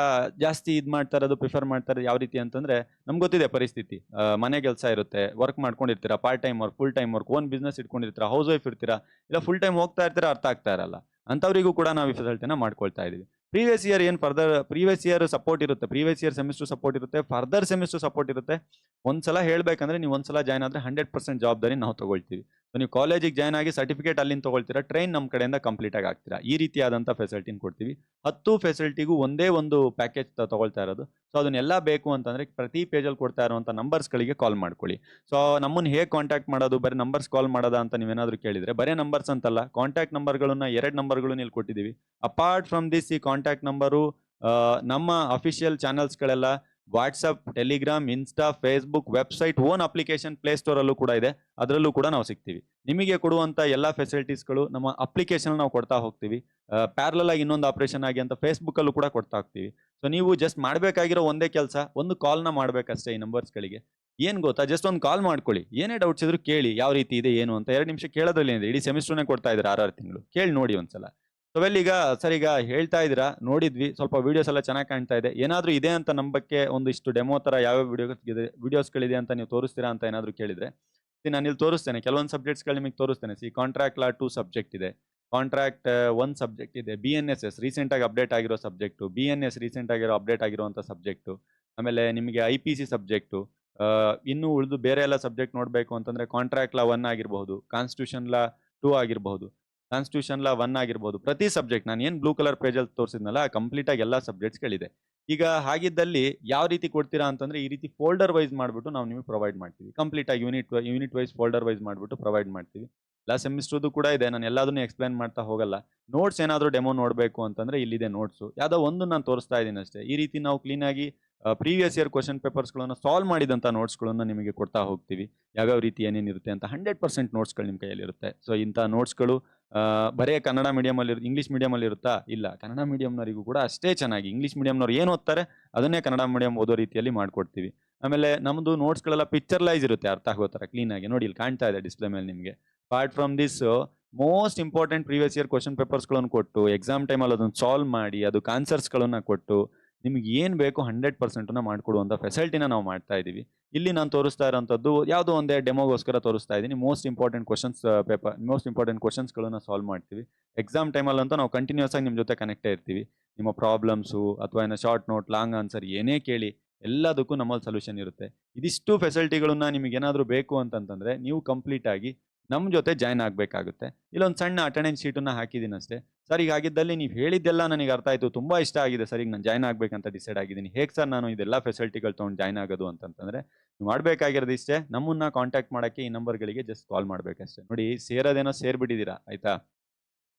B: ಜಾಸ್ತಿ ಇದು ಮಾಡ್ತಾ ಇರೋದು ಪ್ರಿಫರ್ ಮಾಡ್ತಾರೆ ಯಾವ ರೀತಿ ಅಂತಂದ್ರೆ ನಮ್ಗೆ ಗೊತ್ತಿದೆ ಪರಿಸ್ಥಿತಿ. ಮನೆ ಕೆಲಸ ಇರುತ್ತೆ work ಮಾಡ್ಕೊಂಡಿರ್ತೀರಾ part time work full time work own business ಇಟ್ಕೊಂಡಿರ್ತೀರ house wife ಇರ್ತೀರಾ, ಇಲ್ಲ ಫುಲ್ ಟೈಮ್ ಹೋಗ್ತಾ ಇರ್ತೀರಾ ಅರ್ಥ ಆಗ್ತಾ ಇರಲ್ಲ. ಅಂಥವರಿಗೂ ಕೂಡ ನಾವು ಈ ಫೆಸಿಲಿಟಿನ ಮಾಡ್ಕೊಳ್ತಾ ಇದ್ದೀವಿ ಪ್ರೀವಿಯಸ್ ಇಯರ್ ಏನು ಫರ್ದರ್ ಪ್ರೀವಿಯಸ್ ಇಯರ್ ಸಪೋರ್ಟ್ ಇರುತ್ತೆ ಪ್ರೀವಿಯಸ್ ಇಯರ್ ಸೆಮಿಸ್ಟರ್ ಸಪೋರ್ಟ್ ಇರುತ್ತೆ ಫರ್ದರ್ ಸೆಮಿಸ್ಟರ್ ಸಪೋರ್ಟ್ ಇರುತ್ತೆ. ಒಂದ್ಸಲ ಹೇಳಬೇಕಂದ್ರೆ ನೀವು ಒಂದ್ಸಲ ಜಾಯ್ನ್ ಆದ್ರೆ ಹಂಡ್ರೆಡ್ ಪರ್ಸೆಂಟ್ ಜವಾಬ್ದಾರಿ ನಾವು ತಗೊಳ್ತೀವಿ. ನೀವು ಕಾಲೇಜಿಗೆ ಜಾಯ್ನ್ ಆಗಿ ಸರ್ಟಿಫಿಕೇಟ್ ಅಲ್ಲಿಂದ ತೊಗೊಳ್ತೀರಾ? ಟ್ರೈನ್ ನಮ್ಮ ಕಡೆಯಿಂದ ಕಂಪ್ಲೀಟ್ ಆಗಿ ಆಗ್ತೀರಾ ಈ ರೀತಿಯಾದಂಥ ಫೆಸಿಲಿಟಿನ ಕೊಡ್ತೀವಿ. ಹತ್ತು ಫೆಸಿಲಿಟಿಗೂ ಒಂದೇ ಒಂದು ಪ್ಯಾಕೇಜ್ ತೊಗೊಳ್ತಾ ಇರೋದು. ಸೊ ಅದನ್ನೆಲ್ಲ ಬೇಕು ಅಂತಂದರೆ ಪ್ರತಿ ಪೇಜಲ್ಲಿ ಕೊಡ್ತಾ ಇರುವಂಥ ನಂಬರ್ಸ್ಗಳಿಗೆ ಕಾಲ್ ಮಾಡ್ಕೊಳ್ಳಿ. ಸೊ ನಮ್ಮನ್ನು ಹೇಗೆ ಕಾಂಟ್ಯಾಕ್ಟ್ ಮಾಡೋದು? ಬರೀ ನಂಬರ್ಸ್ ಕಾಲ್ ಮಾಡೋದಾ ಅಂತ ನೀವೇನಾದರೂ ಕೇಳಿದರೆ. ಬರೀ ನಂಬರ್ಸ್ ಅಂತಲ್ಲ. ಕಾಂಟ್ಯಾಕ್ಟ್ ನಂಬರ್ಗಳನ್ನು ಎರಡು ನಂಬರ್ಗಳು ಇಲ್ಲಿ ಕೊಟ್ಟಿದ್ದೀವಿ. ಅಪಾರ್ಟ್ ಫ್ರಮ್ ದಿಸ್ ಈ ಕಾಂಟ್ಯಾಕ್ಟ್ ನಂಬರು ನಮ್ಮ official ಚಾನಲ್ಸ್ಗಳೆಲ್ಲ WhatsApp Telegram Insta Facebook website own application ಪ್ಲೇಸ್ಟೋರಲ್ಲೂ ಕೂಡ ಇದೆ. ಅದರಲ್ಲೂ ಕೂಡ ನಾವು ಸಿಗ್ತೀವಿ. ನಿಮಗೆ ಕೊಡುವಂಥ ಎಲ್ಲ ಫೆಸಿಲಿಟೀಸ್ಗಳು ನಮ್ಮ ಅಪ್ಲಿಕೇಶನ್ ನಾವು ಕೊಡ್ತಾ ಹೋಗ್ತೀವಿ. ಪ್ಯಾರಲಲ್ ಆಗಿ ಇನ್ನೊಂದು ಆಪರೇಷನ್ ಆಗಿ ಅಂತ ಫೇಸ್ಬುಕ್ಕಲ್ಲೂ ಕೂಡ ಕೊಡ್ತಾ ಹೋಗ್ತೀವಿ. ಸೊ ನೀವು ಜಸ್ಟ್ ಮಾಡಬೇಕಾಗಿರೋ ಒಂದೇ ಕೆಲಸ, ಒಂದು ಕಾಲ್ನ ಮಾಡಬೇಕಷ್ಟೇ ಈ ನಂಬರ್ಸ್ಗಳಿಗೆ ಏನು ಗೊತ್ತಾ? ಜಸ್ಟ್ ಒಂದು ಕಾಲ್ ಮಾಡ್ಕೊಳ್ಳಿ. ಏನೇ ಡೌಟ್ಸ್ ಇದ್ರು ಕೇಳಿ, ಯಾವ ರೀತಿ ಇದೆ, ಏನು ಅಂತ. ಎರಡು ನಿಮಿಷ ಕೇಳೋದ್ರಲ್ಲಿ ಏನಿದೆ ಇಡೀ ಸೆಮಿಸ್ಟರ್ನೇ ಕೊಡ್ತಾ ಇದ್ದಾರೆ ಆರಾರು ತಿಂಗಳು. ಕೇಳಿ ನೋಡಿ ಒಂದ್ಸಲ. ಸೊ ವೆಲ್ ಈಗ ಸರ್, ಈಗ ಹೇಳ್ತಾ ಇದ್ದೀರಾ, ನೋಡಿದ್ವಿ, ಸ್ವಲ್ಪ ವಿಡಿಯೋಸ್ ಎಲ್ಲ ಚೆನ್ನಾಗಿ ಕಾಣ್ತಾ ಇದೆ. ಏನಾದರೂ ಇದೆ ಅಂತ ನಂಬಕ್ಕೆ ಒಂದಿಷ್ಟು ಡೆಮೋ ಥರ ಯಾವ್ಯಾವ ವಿಡಿಯೋಸ್ ಇದೆ ವಿಡಿಯೋಸ್ಗಳಿದೆ ಅಂತ ನೀವು ತೋರಿಸ್ತೀರಾ ಅಂತ ಏನಾದರೂ ಕೇಳಿದರೆ ನಾನು ಇಲ್ಲಿ ತೋರಿಸ್ತೇನೆ. ಕೆಲವೊಂದು ಸಬ್ಜೆಕ್ಟ್ಸ್ಗಳು ನಿಮಗೆ ತೋರಿಸ್ತೇನೆ. See contract law two subject ಇದೆ. ಕಾಂಟ್ರಾಕ್ಟ್ ಒನ್ ಸಬ್ಜೆಕ್ಟ್ ಇದೆ. ಬಿ ಎನ್ ಎಸ್ ಎಸ್ ರೀಸೆಂಟಾಗಿ ಅಪ್ಡೇಟ್ ಆಗಿರೋ ಸಬ್ಜೆಕ್ಟು ಬಿ ಎನ್ ಎಸ್ ರೀಸೆಂಟಾಗಿರೋ ಅಪ್ಡೇಟ್ ಆಗಿರುವಂಥ ಸಬ್ಜೆಕ್ಟು ಆಮೇಲೆ ನಿಮಗೆ ಐ ಪಿ ಸಿ ಸಬ್ಜೆಕ್ಟು ಇನ್ನೂ ಉಳಿದು ಬೇರೆ ಎಲ್ಲ ಸಬ್ಜೆಕ್ಟ್ ನೋಡಬೇಕು ಅಂತಂದರೆ ಕಾಂಟ್ರಾಕ್ಟ್ ಲಾ ಒನ್ ಆಗಿರಬಹುದು ಕಾನ್ಸ್ಟಿಟ್ಯೂಷನ್ ಲಾ ಟೂ ಆಗಿರಬಹುದು. ಕಾನ್ಸ್ಟಿಟ್ಯೂಷನ್ ಲಾ ಒನ್ ಆಗಿರ್ಬೋದು. ಪ್ರತಿ ಸಬ್ಜೆಕ್ಟ್ ನಾನು ಏನು ಬ್ಲೂ ಕಲರ್ ಪೇಜಲ್ಲಿ ತೋರಿಸಿದ್ನಲ್ಲ ಕಂಪ್ಲೀಟ್ ಆಗಿ ಎಲ್ಲ ಸಬ್ಜೆಕ್ಟ್ಸ್ಗಳಿದೆ ಈಗ ಹಾಗಿದ್ದಲ್ಲಿ ಯಾವ ರೀತಿ ಕೊಡ್ತೀರಾ ಅಂತಂದ್ರೆ ಈ ರೀತಿ ಫೋಲ್ಡರ್ ವೈಸ್ ಮಾಡಿಬಿಟ್ಟು ನಾವು ನಿಮಗೆ ಪ್ರೊವೈಡ್ ಮಾಡ್ತೀವಿ. ಕಂಪ್ಲೀಟ್ ಆಗಿ unit unit wise folder wise ಮಾಡಿಬಿಟ್ಟು ಪ್ರೊವೈಡ್ ಮಾಡ್ತೀವಿ. ಎಲ್ಲ ಸೆಮಿಸ್ಟ್ರದ್ದು ಕೂಡ ಇದೆ, ನಾನು ಎಲ್ಲದನ್ನು ಎಕ್ಸ್ಪ್ಲೈನ್ ಮಾಡ್ತಾ ಹೋಗಲ್ಲ. ನೋಟ್ಸ್ ಏನಾದರೂ ಡೆಮೋ ನೋಡಬೇಕು ಅಂತಂದ್ರೆ ಇಲ್ಲಿದೆ ನೋಟ್ಸು ಯಾವುದೋ ಒಂದು ನಾನು ತೋರಿಸ್ತಾ ಇದ್ದೀನಿ ಅಷ್ಟೇ. ಈ ರೀತಿ ನಾವು ಕ್ಲೀನಾಗಿ ಪ್ರೀವಿಯಸ್ ಇಯರ್ ಕ್ವಶನ್ ಪೇಪರ್ಸ್ಗಳನ್ನು ಸಾಲ್ವ್ ಮಾಡಿದಂಥ ನೋಟ್ಸ್ಗಳನ್ನು ನಿಮಗೆ ಕೊಡ್ತಾ ಹೋಗ್ತೀವಿ. ಯಾವ್ಯಾವ ರೀತಿ ಏನೇನಿರುತ್ತೆ ಅಂತ ಹಂಡ್ರೆಡ್ ಪರ್ಸೆಂಟ್ ನೋಟ್ಸ್ಗಳು ನಿಮ್ಮ ಕೈಯಲ್ಲಿರುತ್ತೆ. ಸೊ ಇಂಥ ನೋಟ್ಸ್ಗಳು ಬರೇ ಕನ್ನಡ ಮೀಡಿಯಮಲ್ಲಿ ಇಂಗ್ಲೀಷ್ ಮೀಡಿಯಮಲ್ಲಿ ಇರುತ್ತಾ? ಇಲ್ಲ. ಕನ್ನಡ ಮೀಡಿಯಮ್ನವರಿಗೂ ಕೂಡ ಅಷ್ಟೇ ಚೆನ್ನಾಗಿ. ಇಂಗ್ಲೀಷ್ ಮೀಡಿಯಮ್ನವ್ರು ಏನು ಓದ್ತಾರೆ? ಅದನ್ನೇ ಕನ್ನಡ ಮೀಡಿಯಂ ಓದೋ ರೀತಿಯಲ್ಲಿ ಮಾಡ್ಕೊಡ್ತೀವಿ. ಆಮೇಲೆ ನಮ್ಮದು ನೋಟ್ಸ್ಗಳೆಲ್ಲ ಪಿಕ್ಚರ್ಲೈಸ್ ಇರುತ್ತೆ, ಅರ್ಥ ಆಗೋ ಥರ ಕ್ಲೀನಾಗಿ ನೋಡಿ, ಇಲ್ಲಿ ಕಾಣ್ತಾ ಇದೆ ಡಿಸ್ಪ್ಲೇ ಮೇಲೆ ನಿಮಗೆ. Part from this most important previous year question ಪೇಪರ್ಸ್ಗಳನ್ನು ಕೊಟ್ಟು ಎಕ್ಸಾಮ್ ಟೈಮಲ್ಲಿ ಅದನ್ನು ಸಾಲ್ವ್ ಮಾಡಿ ಅದಕ್ಕೆ ಆನ್ಸರ್ಸ್ಗಳನ್ನು ಕೊಟ್ಟು ನಿಮ್ಗೆ ಏನು ಬೇಕು ಹಂಡ್ರೆಡ್ ಪರ್ಸೆಂಟನ್ನ ಮಾಡಿಕೊಡುವಂಥ ಫೆಸಿಲಿಟಿನ ನಾವು ಮಾಡ್ತಾ ಇದ್ದೀವಿ ಇಲ್ಲಿ ನಾನು ತೋರಿಸ್ತಾ ಇರೋಂಥದ್ದು ಯಾವುದೋ ಒಂದೇ ಡೆಮೋಗೋಸ್ಕರ ತೋರಿಸ್ತಾ ಇದ್ದೀನಿ most important questions paper most important ಕ್ವಶನ್ಸ್ಗಳನ್ನು solve ಮಾಡ್ತೀವಿ. ಎಕ್ಸಾಮ್ ಟೈಮಲ್ಲಂತೂ ನಾವು ಕಂಟಿನ್ಯೂಸ್ ಆಗಿ ನಿಮ್ಮ ಜೊತೆ ಕನೆಕ್ಟೇ ಇರ್ತೀವಿ. ನಿಮ್ಮ ಪ್ರಾಬ್ಲಮ್ಸು ಅಥವಾ ಏನೋ ಶಾರ್ಟ್ ನೋಟ್ ಲಾಂಗ್ ಆನ್ಸರ್ ಏನೇ ಕೇಳಿ ಎಲ್ಲದಕ್ಕೂ ನಮ್ಮಲ್ಲಿ ಸೊಲ್ಯೂಷನ್ ಇರುತ್ತೆ. ಇದಿಷ್ಟು ಫೆಸಿಲಿಟಿಗಳನ್ನ ನಿಮಗೇನಾದರೂ ಬೇಕು ಅಂತಂತಂದರೆ ನೀವು ಕಂಪ್ಲೀಟ್ ಆಗಿ ನಮ್ಮ ಜೊತೆ ಜಾಯ್ನ್ ಆಗಬೇಕಾಗುತ್ತೆ. ಇಲ್ಲೊಂದು ಸಣ್ಣ ಅಟೆಂಡೆನ್ಸ್ ಶೀಟನ್ನು ಹಾಕಿದ್ದೀನಿ ಅಷ್ಟೇ. ಸರ್, ಈಗ ಆಗಿದ್ದಲ್ಲಿ ನೀವು ಹೇಳಿದ್ದೆಲ್ಲ ನನಗೆ ಅರ್ಥ ಆಯಿತು. ತುಂಬ ಇಷ್ಟ ಆಗಿದೆ ಸರ್. ಈಗ ನಾನು ಜಾಯ್ನ್ ಆಗಬೇಕಂತ ಡಿಸೈಡ್ ಆಗಿದ್ದೀನಿ. ಹೇಗೆ ಸರ್ ನಾನು ಇದೆಲ್ಲ ಫೆಸಿಲಿಟಿಗಳು ತೊಗೊಂಡು ಜಾಯ್ನ್ ಆಗೋದು ಅಂತಂದರೆ ನೀವು ಮಾಡಬೇಕಾಗಿರೋದು ಇಷ್ಟೇ. ನಮ್ಮನ್ನು ಕಾಂಟ್ಯಾಕ್ಟ್ ಮಾಡೋಕ್ಕೆ ಈ ನಂಬರ್ಗಳಿಗೆ ಜಸ್ಟ್ ಕಾಲ್ ಮಾಡಬೇಕಷ್ಟೇ. ನೋಡಿ, ಸೇರೋದೇನೋ ಸೇರಿಬಿಟ್ಟಿದ್ದೀರಾ? ಆಯಿತಾ?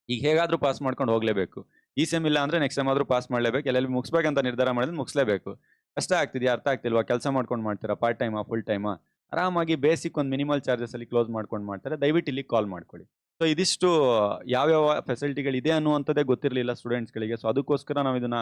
B: ಈಗ ಹೇಗಾದರೂ ಪಾಸ್ ಮಾಡ್ಕೊಂಡು ಹೋಗಲೇಬೇಕು. ಈ ಸೆಮ್ ಇಲ್ಲ ಅಂದರೆ ನೆಕ್ಸ್ಟ್ ಸೆಮ್ ಆದರೂ ಪಾಸ್ ಮಾಡಲೇಬೇಕು. ಎಲ್ಲೆಲ್ಲಿ ಮುಗಿಸ್ಬೇಕಂತ ನಿರ್ಧಾರ ಮಾಡಿದ್ರೆ ಮುಗಿಸ್ಲೇಬೇಕು. ಕಷ್ಟ ಆಗ್ತಿದೆಯಾ? ಅರ್ಥ ಆಗ್ತಿಲ್ವಾ? ಕೆಲಸ ಮಾಡ್ಕೊಂಡು ಮಾಡ್ತೀರಾ? ಪಾರ್ಟ್ ಟೈಮಾ ಫುಲ್ ಟೈಮಾ ಆರಾಮಾಗಿ ಬೇಸಿಕ್ ಒಂದು ಮಿನಿಮಲ್ ಚಾರ್ಜಸ್ ಅಲ್ಲಿ ಕ್ಲೋಸ್ ಮಾಡ್ಕೊಂಡು ಮಾಡ್ತಾರೆ. ದಯವಿಟ್ಟು ಇಲ್ಲಿ ಕಾಲ್ ಮಾಡ್ಕೊಳ್ಳಿ ಸೊ ಇದಿಷ್ಟು ಯಾವ್ಯಾವ ಫೆಸಿಲಿಟಿಗಳಿದೆ ಅನ್ನುವಂಥದ್ದೇ ಗೊತ್ತಿರಲಿಲ್ಲ ಸ್ಟೂಡೆಂಟ್ಸ್ಗಳಿಗೆ. ಸೊ ಅದಕ್ಕೋಸ್ಕರ ನಾವು ಇದನ್ನ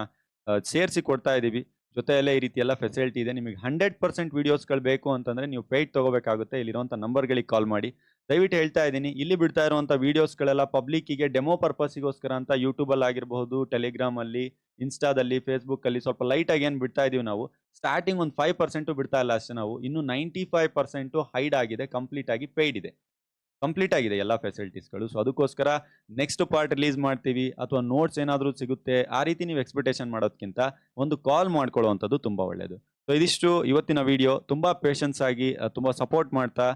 B: ಸೇರಿಸಿ ಕೊಡ್ತಾ ಇದ್ದೀವಿ ಜೊತೆಯಲ್ಲೇ ಈ ರೀತಿ ಎಲ್ಲ ಫೆಸಿಲಿಟಿ ಇದೆ. ನಿಮಗೆ ಹಂಡ್ರೆಡ್ ಪರ್ಸೆಂಟ್ ವೀಡಿಯೋಸ್ಗಳು ಬೇಕು ಅಂತಂದರೆ ನೀವು ಪೇಯ್ಡ್ ತಗೋಬೇಕಾಗುತ್ತೆ. ಇಲ್ಲಿರುವಂಥ ನಂಬರ್ಗಳಿಗೆ ಕಾಲ್ ಮಾಡಿ. ದಯವಿಟ್ಟು ಹೇಳ್ತಾ ಇದ್ದೀನಿ, ಇಲ್ಲಿ ಬಿಡ್ತಾ ಇರುವಂಥ ವೀಡಿಯೋಸ್ಗಳೆಲ್ಲ ಪಬ್ಲಿಕ್ಕಿಗೆ ಡೆಮೋ ಪರ್ಪಸ್ಗೋಸ್ಕರ ಅಂತ ಯೂಟ್ಯೂಬಲ್ಲಿ ಆಗಿರಬಹುದು ಟೆಲಿಗ್ರಾಮಲ್ಲಿ ಇನ್ಸ್ಟಾದಲ್ಲಿ ಫೇಸ್ಬುಕ್ಕಲ್ಲಿ ಸ್ವಲ್ಪ ಲೈಟಾಗಿ ಏನು ಬಿಡ್ತಾ ಇದೀವಿ ನಾವು ಸ್ಟಾರ್ಟಿಂಗ್ ಒಂದು ಫೈವ್ ಪರ್ಸೆಂಟು ಬಿಡ್ತಾ ಇಲ್ಲ ಅಷ್ಟೇ ನಾವು, ಇನ್ನು ನೈಂಟಿ ಫೈವ್ ಪರ್ಸೆಂಟು ಹೈಡ್ ಆಗಿದೆ ಕಂಪ್ಲೀಟ್ ಆಗಿ ಪೇಯ್ಡ್ ಇದೆ. ಕಂಪ್ಲೀಟ್ ಆಗಿದೆ ಎಲ್ಲ ಫೆಸಿಲಿಟೀಸ್ಗಳು ಸೊ ಅದಕ್ಕೋಸ್ಕರ ನೆಕ್ಸ್ಟ್ ಪಾರ್ಟ್ ರಿಲೀಸ್ ಮಾಡ್ತೀವಿ, ಅಥವಾ ನೋಟ್ಸ್ ಏನಾದರೂ ಸಿಗುತ್ತೆ, ಆ ರೀತಿ ನೀವು ಎಕ್ಸ್ಪೆಕ್ಟೇಷನ್ ಮಾಡೋದಕ್ಕಿಂತ ಒಂದು ಕಾಲ್ ಮಾಡ್ಕೊಳ್ಳುವಂಥದ್ದು ತುಂಬ ಒಳ್ಳೆಯದು ಸೊ ಇದಿಷ್ಟು ಇವತ್ತಿನ ವಿಡಿಯೋ ತುಂಬ ಪೇಷನ್ಸ್ ಆಗಿ ತುಂಬ ಸಪೋರ್ಟ್ ಮಾಡ್ತಾ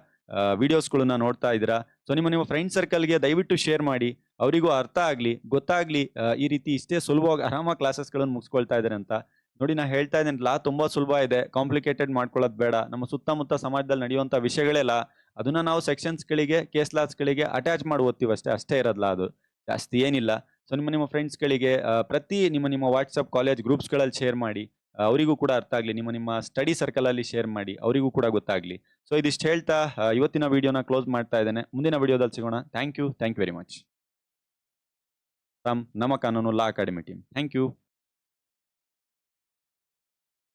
B: ವಿಡಿಯೋಸ್ಗಳನ್ನ ನೋಡ್ತಾ ಇದ್ದೀರಾ? ಸೊ ನಿಮ್ಮ ನಿಮ್ಮ ಫ್ರೆಂಡ್ ಸರ್ಕಲ್ಗೆ ದಯವಿಟ್ಟು ಶೇರ್ ಮಾಡಿ. ಅವರಿಗೂ ಅರ್ಥ ಆಗಲಿ, ಗೊತ್ತಾಗಲಿ ಈ ರೀತಿ ಇಷ್ಟೇ ಸುಲಭವಾಗಿ ಆರಾಮಾಗಿ ಕ್ಲಾಸಸ್ಗಳನ್ನು ಮುಗಿಸ್ಕೊಳ್ತಾ ಇದ್ದಾರೆ ಅಂತ. ನೋಡಿ, ನಾ ಹೇಳ್ತಾ ಇದ್ದೀನಲ್ಲ ತುಂಬ ಸುಲಭ ಇದೆ. ಕಾಂಪ್ಲಿಕೇಟೆಡ್ ಮಾಡ್ಕೊಳ್ಳೋದು ಬೇಡ. ನಮ್ಮ ಸುತ್ತಮುತ್ತ ಸಮಾಜದಲ್ಲಿ ನಡೆಯುವಂಥ ವಿಷಯಗಳೆಲ್ಲ ಅದನ್ನ ನಾವು ಸೆಕ್ಷನ್ಸ್ಗಳಿಗೆ ಕೇಸ್ ಲಾಸ್ಗಳಿಗೆ ಅಟ್ಯಾಚ್ ಮಾಡಿ ಓದ್ತೀವಿ ಅಷ್ಟೇ. ಅಷ್ಟೇ ಇರೋದಿಲ್ಲ ಅದು. ಜಾಸ್ತಿ ಏನಿಲ್ಲ. ಸೊ ನಿಮ್ಮ ನಿಮ್ಮ ಫ್ರೆಂಡ್ಸ್ಗಳಿಗೆ ಪ್ರತಿ ನಿಮ್ಮ ನಿಮ್ಮ ವಾಟ್ಸಪ್ ಕಾಲೇಜ್ ಗ್ರೂಪ್ಸ್ಗಳಲ್ಲಿ ಶೇರ್ ಮಾಡಿ. ಅವರಿಗೂ ಕೂಡ ಅರ್ಥ ಆಗಲಿ. ನಿಮ್ಮ ನಿಮ್ಮ ಸ್ಟಡಿ ಸರ್ಕಲಲ್ಲಿ ಶೇರ್ ಮಾಡಿ, ಅವರಿಗೂ ಕೂಡ ಗೊತ್ತಾಗಲಿ. ಸೊ ಇದಿಷ್ಟು ಹೇಳ್ತಾ ಇವತ್ತಿನ ವಿಡಿಯೋನ ಕ್ಲೋಸ್ ಮಾಡ್ತಾ ಇದ್ದೇನೆ. ಮುಂದಿನ ವಿಡಿಯೋದಲ್ಲಿ ಸಿಗೋಣ. Thank you thank you very much from ನಮ್ಮ Kanoonu law academy team thank you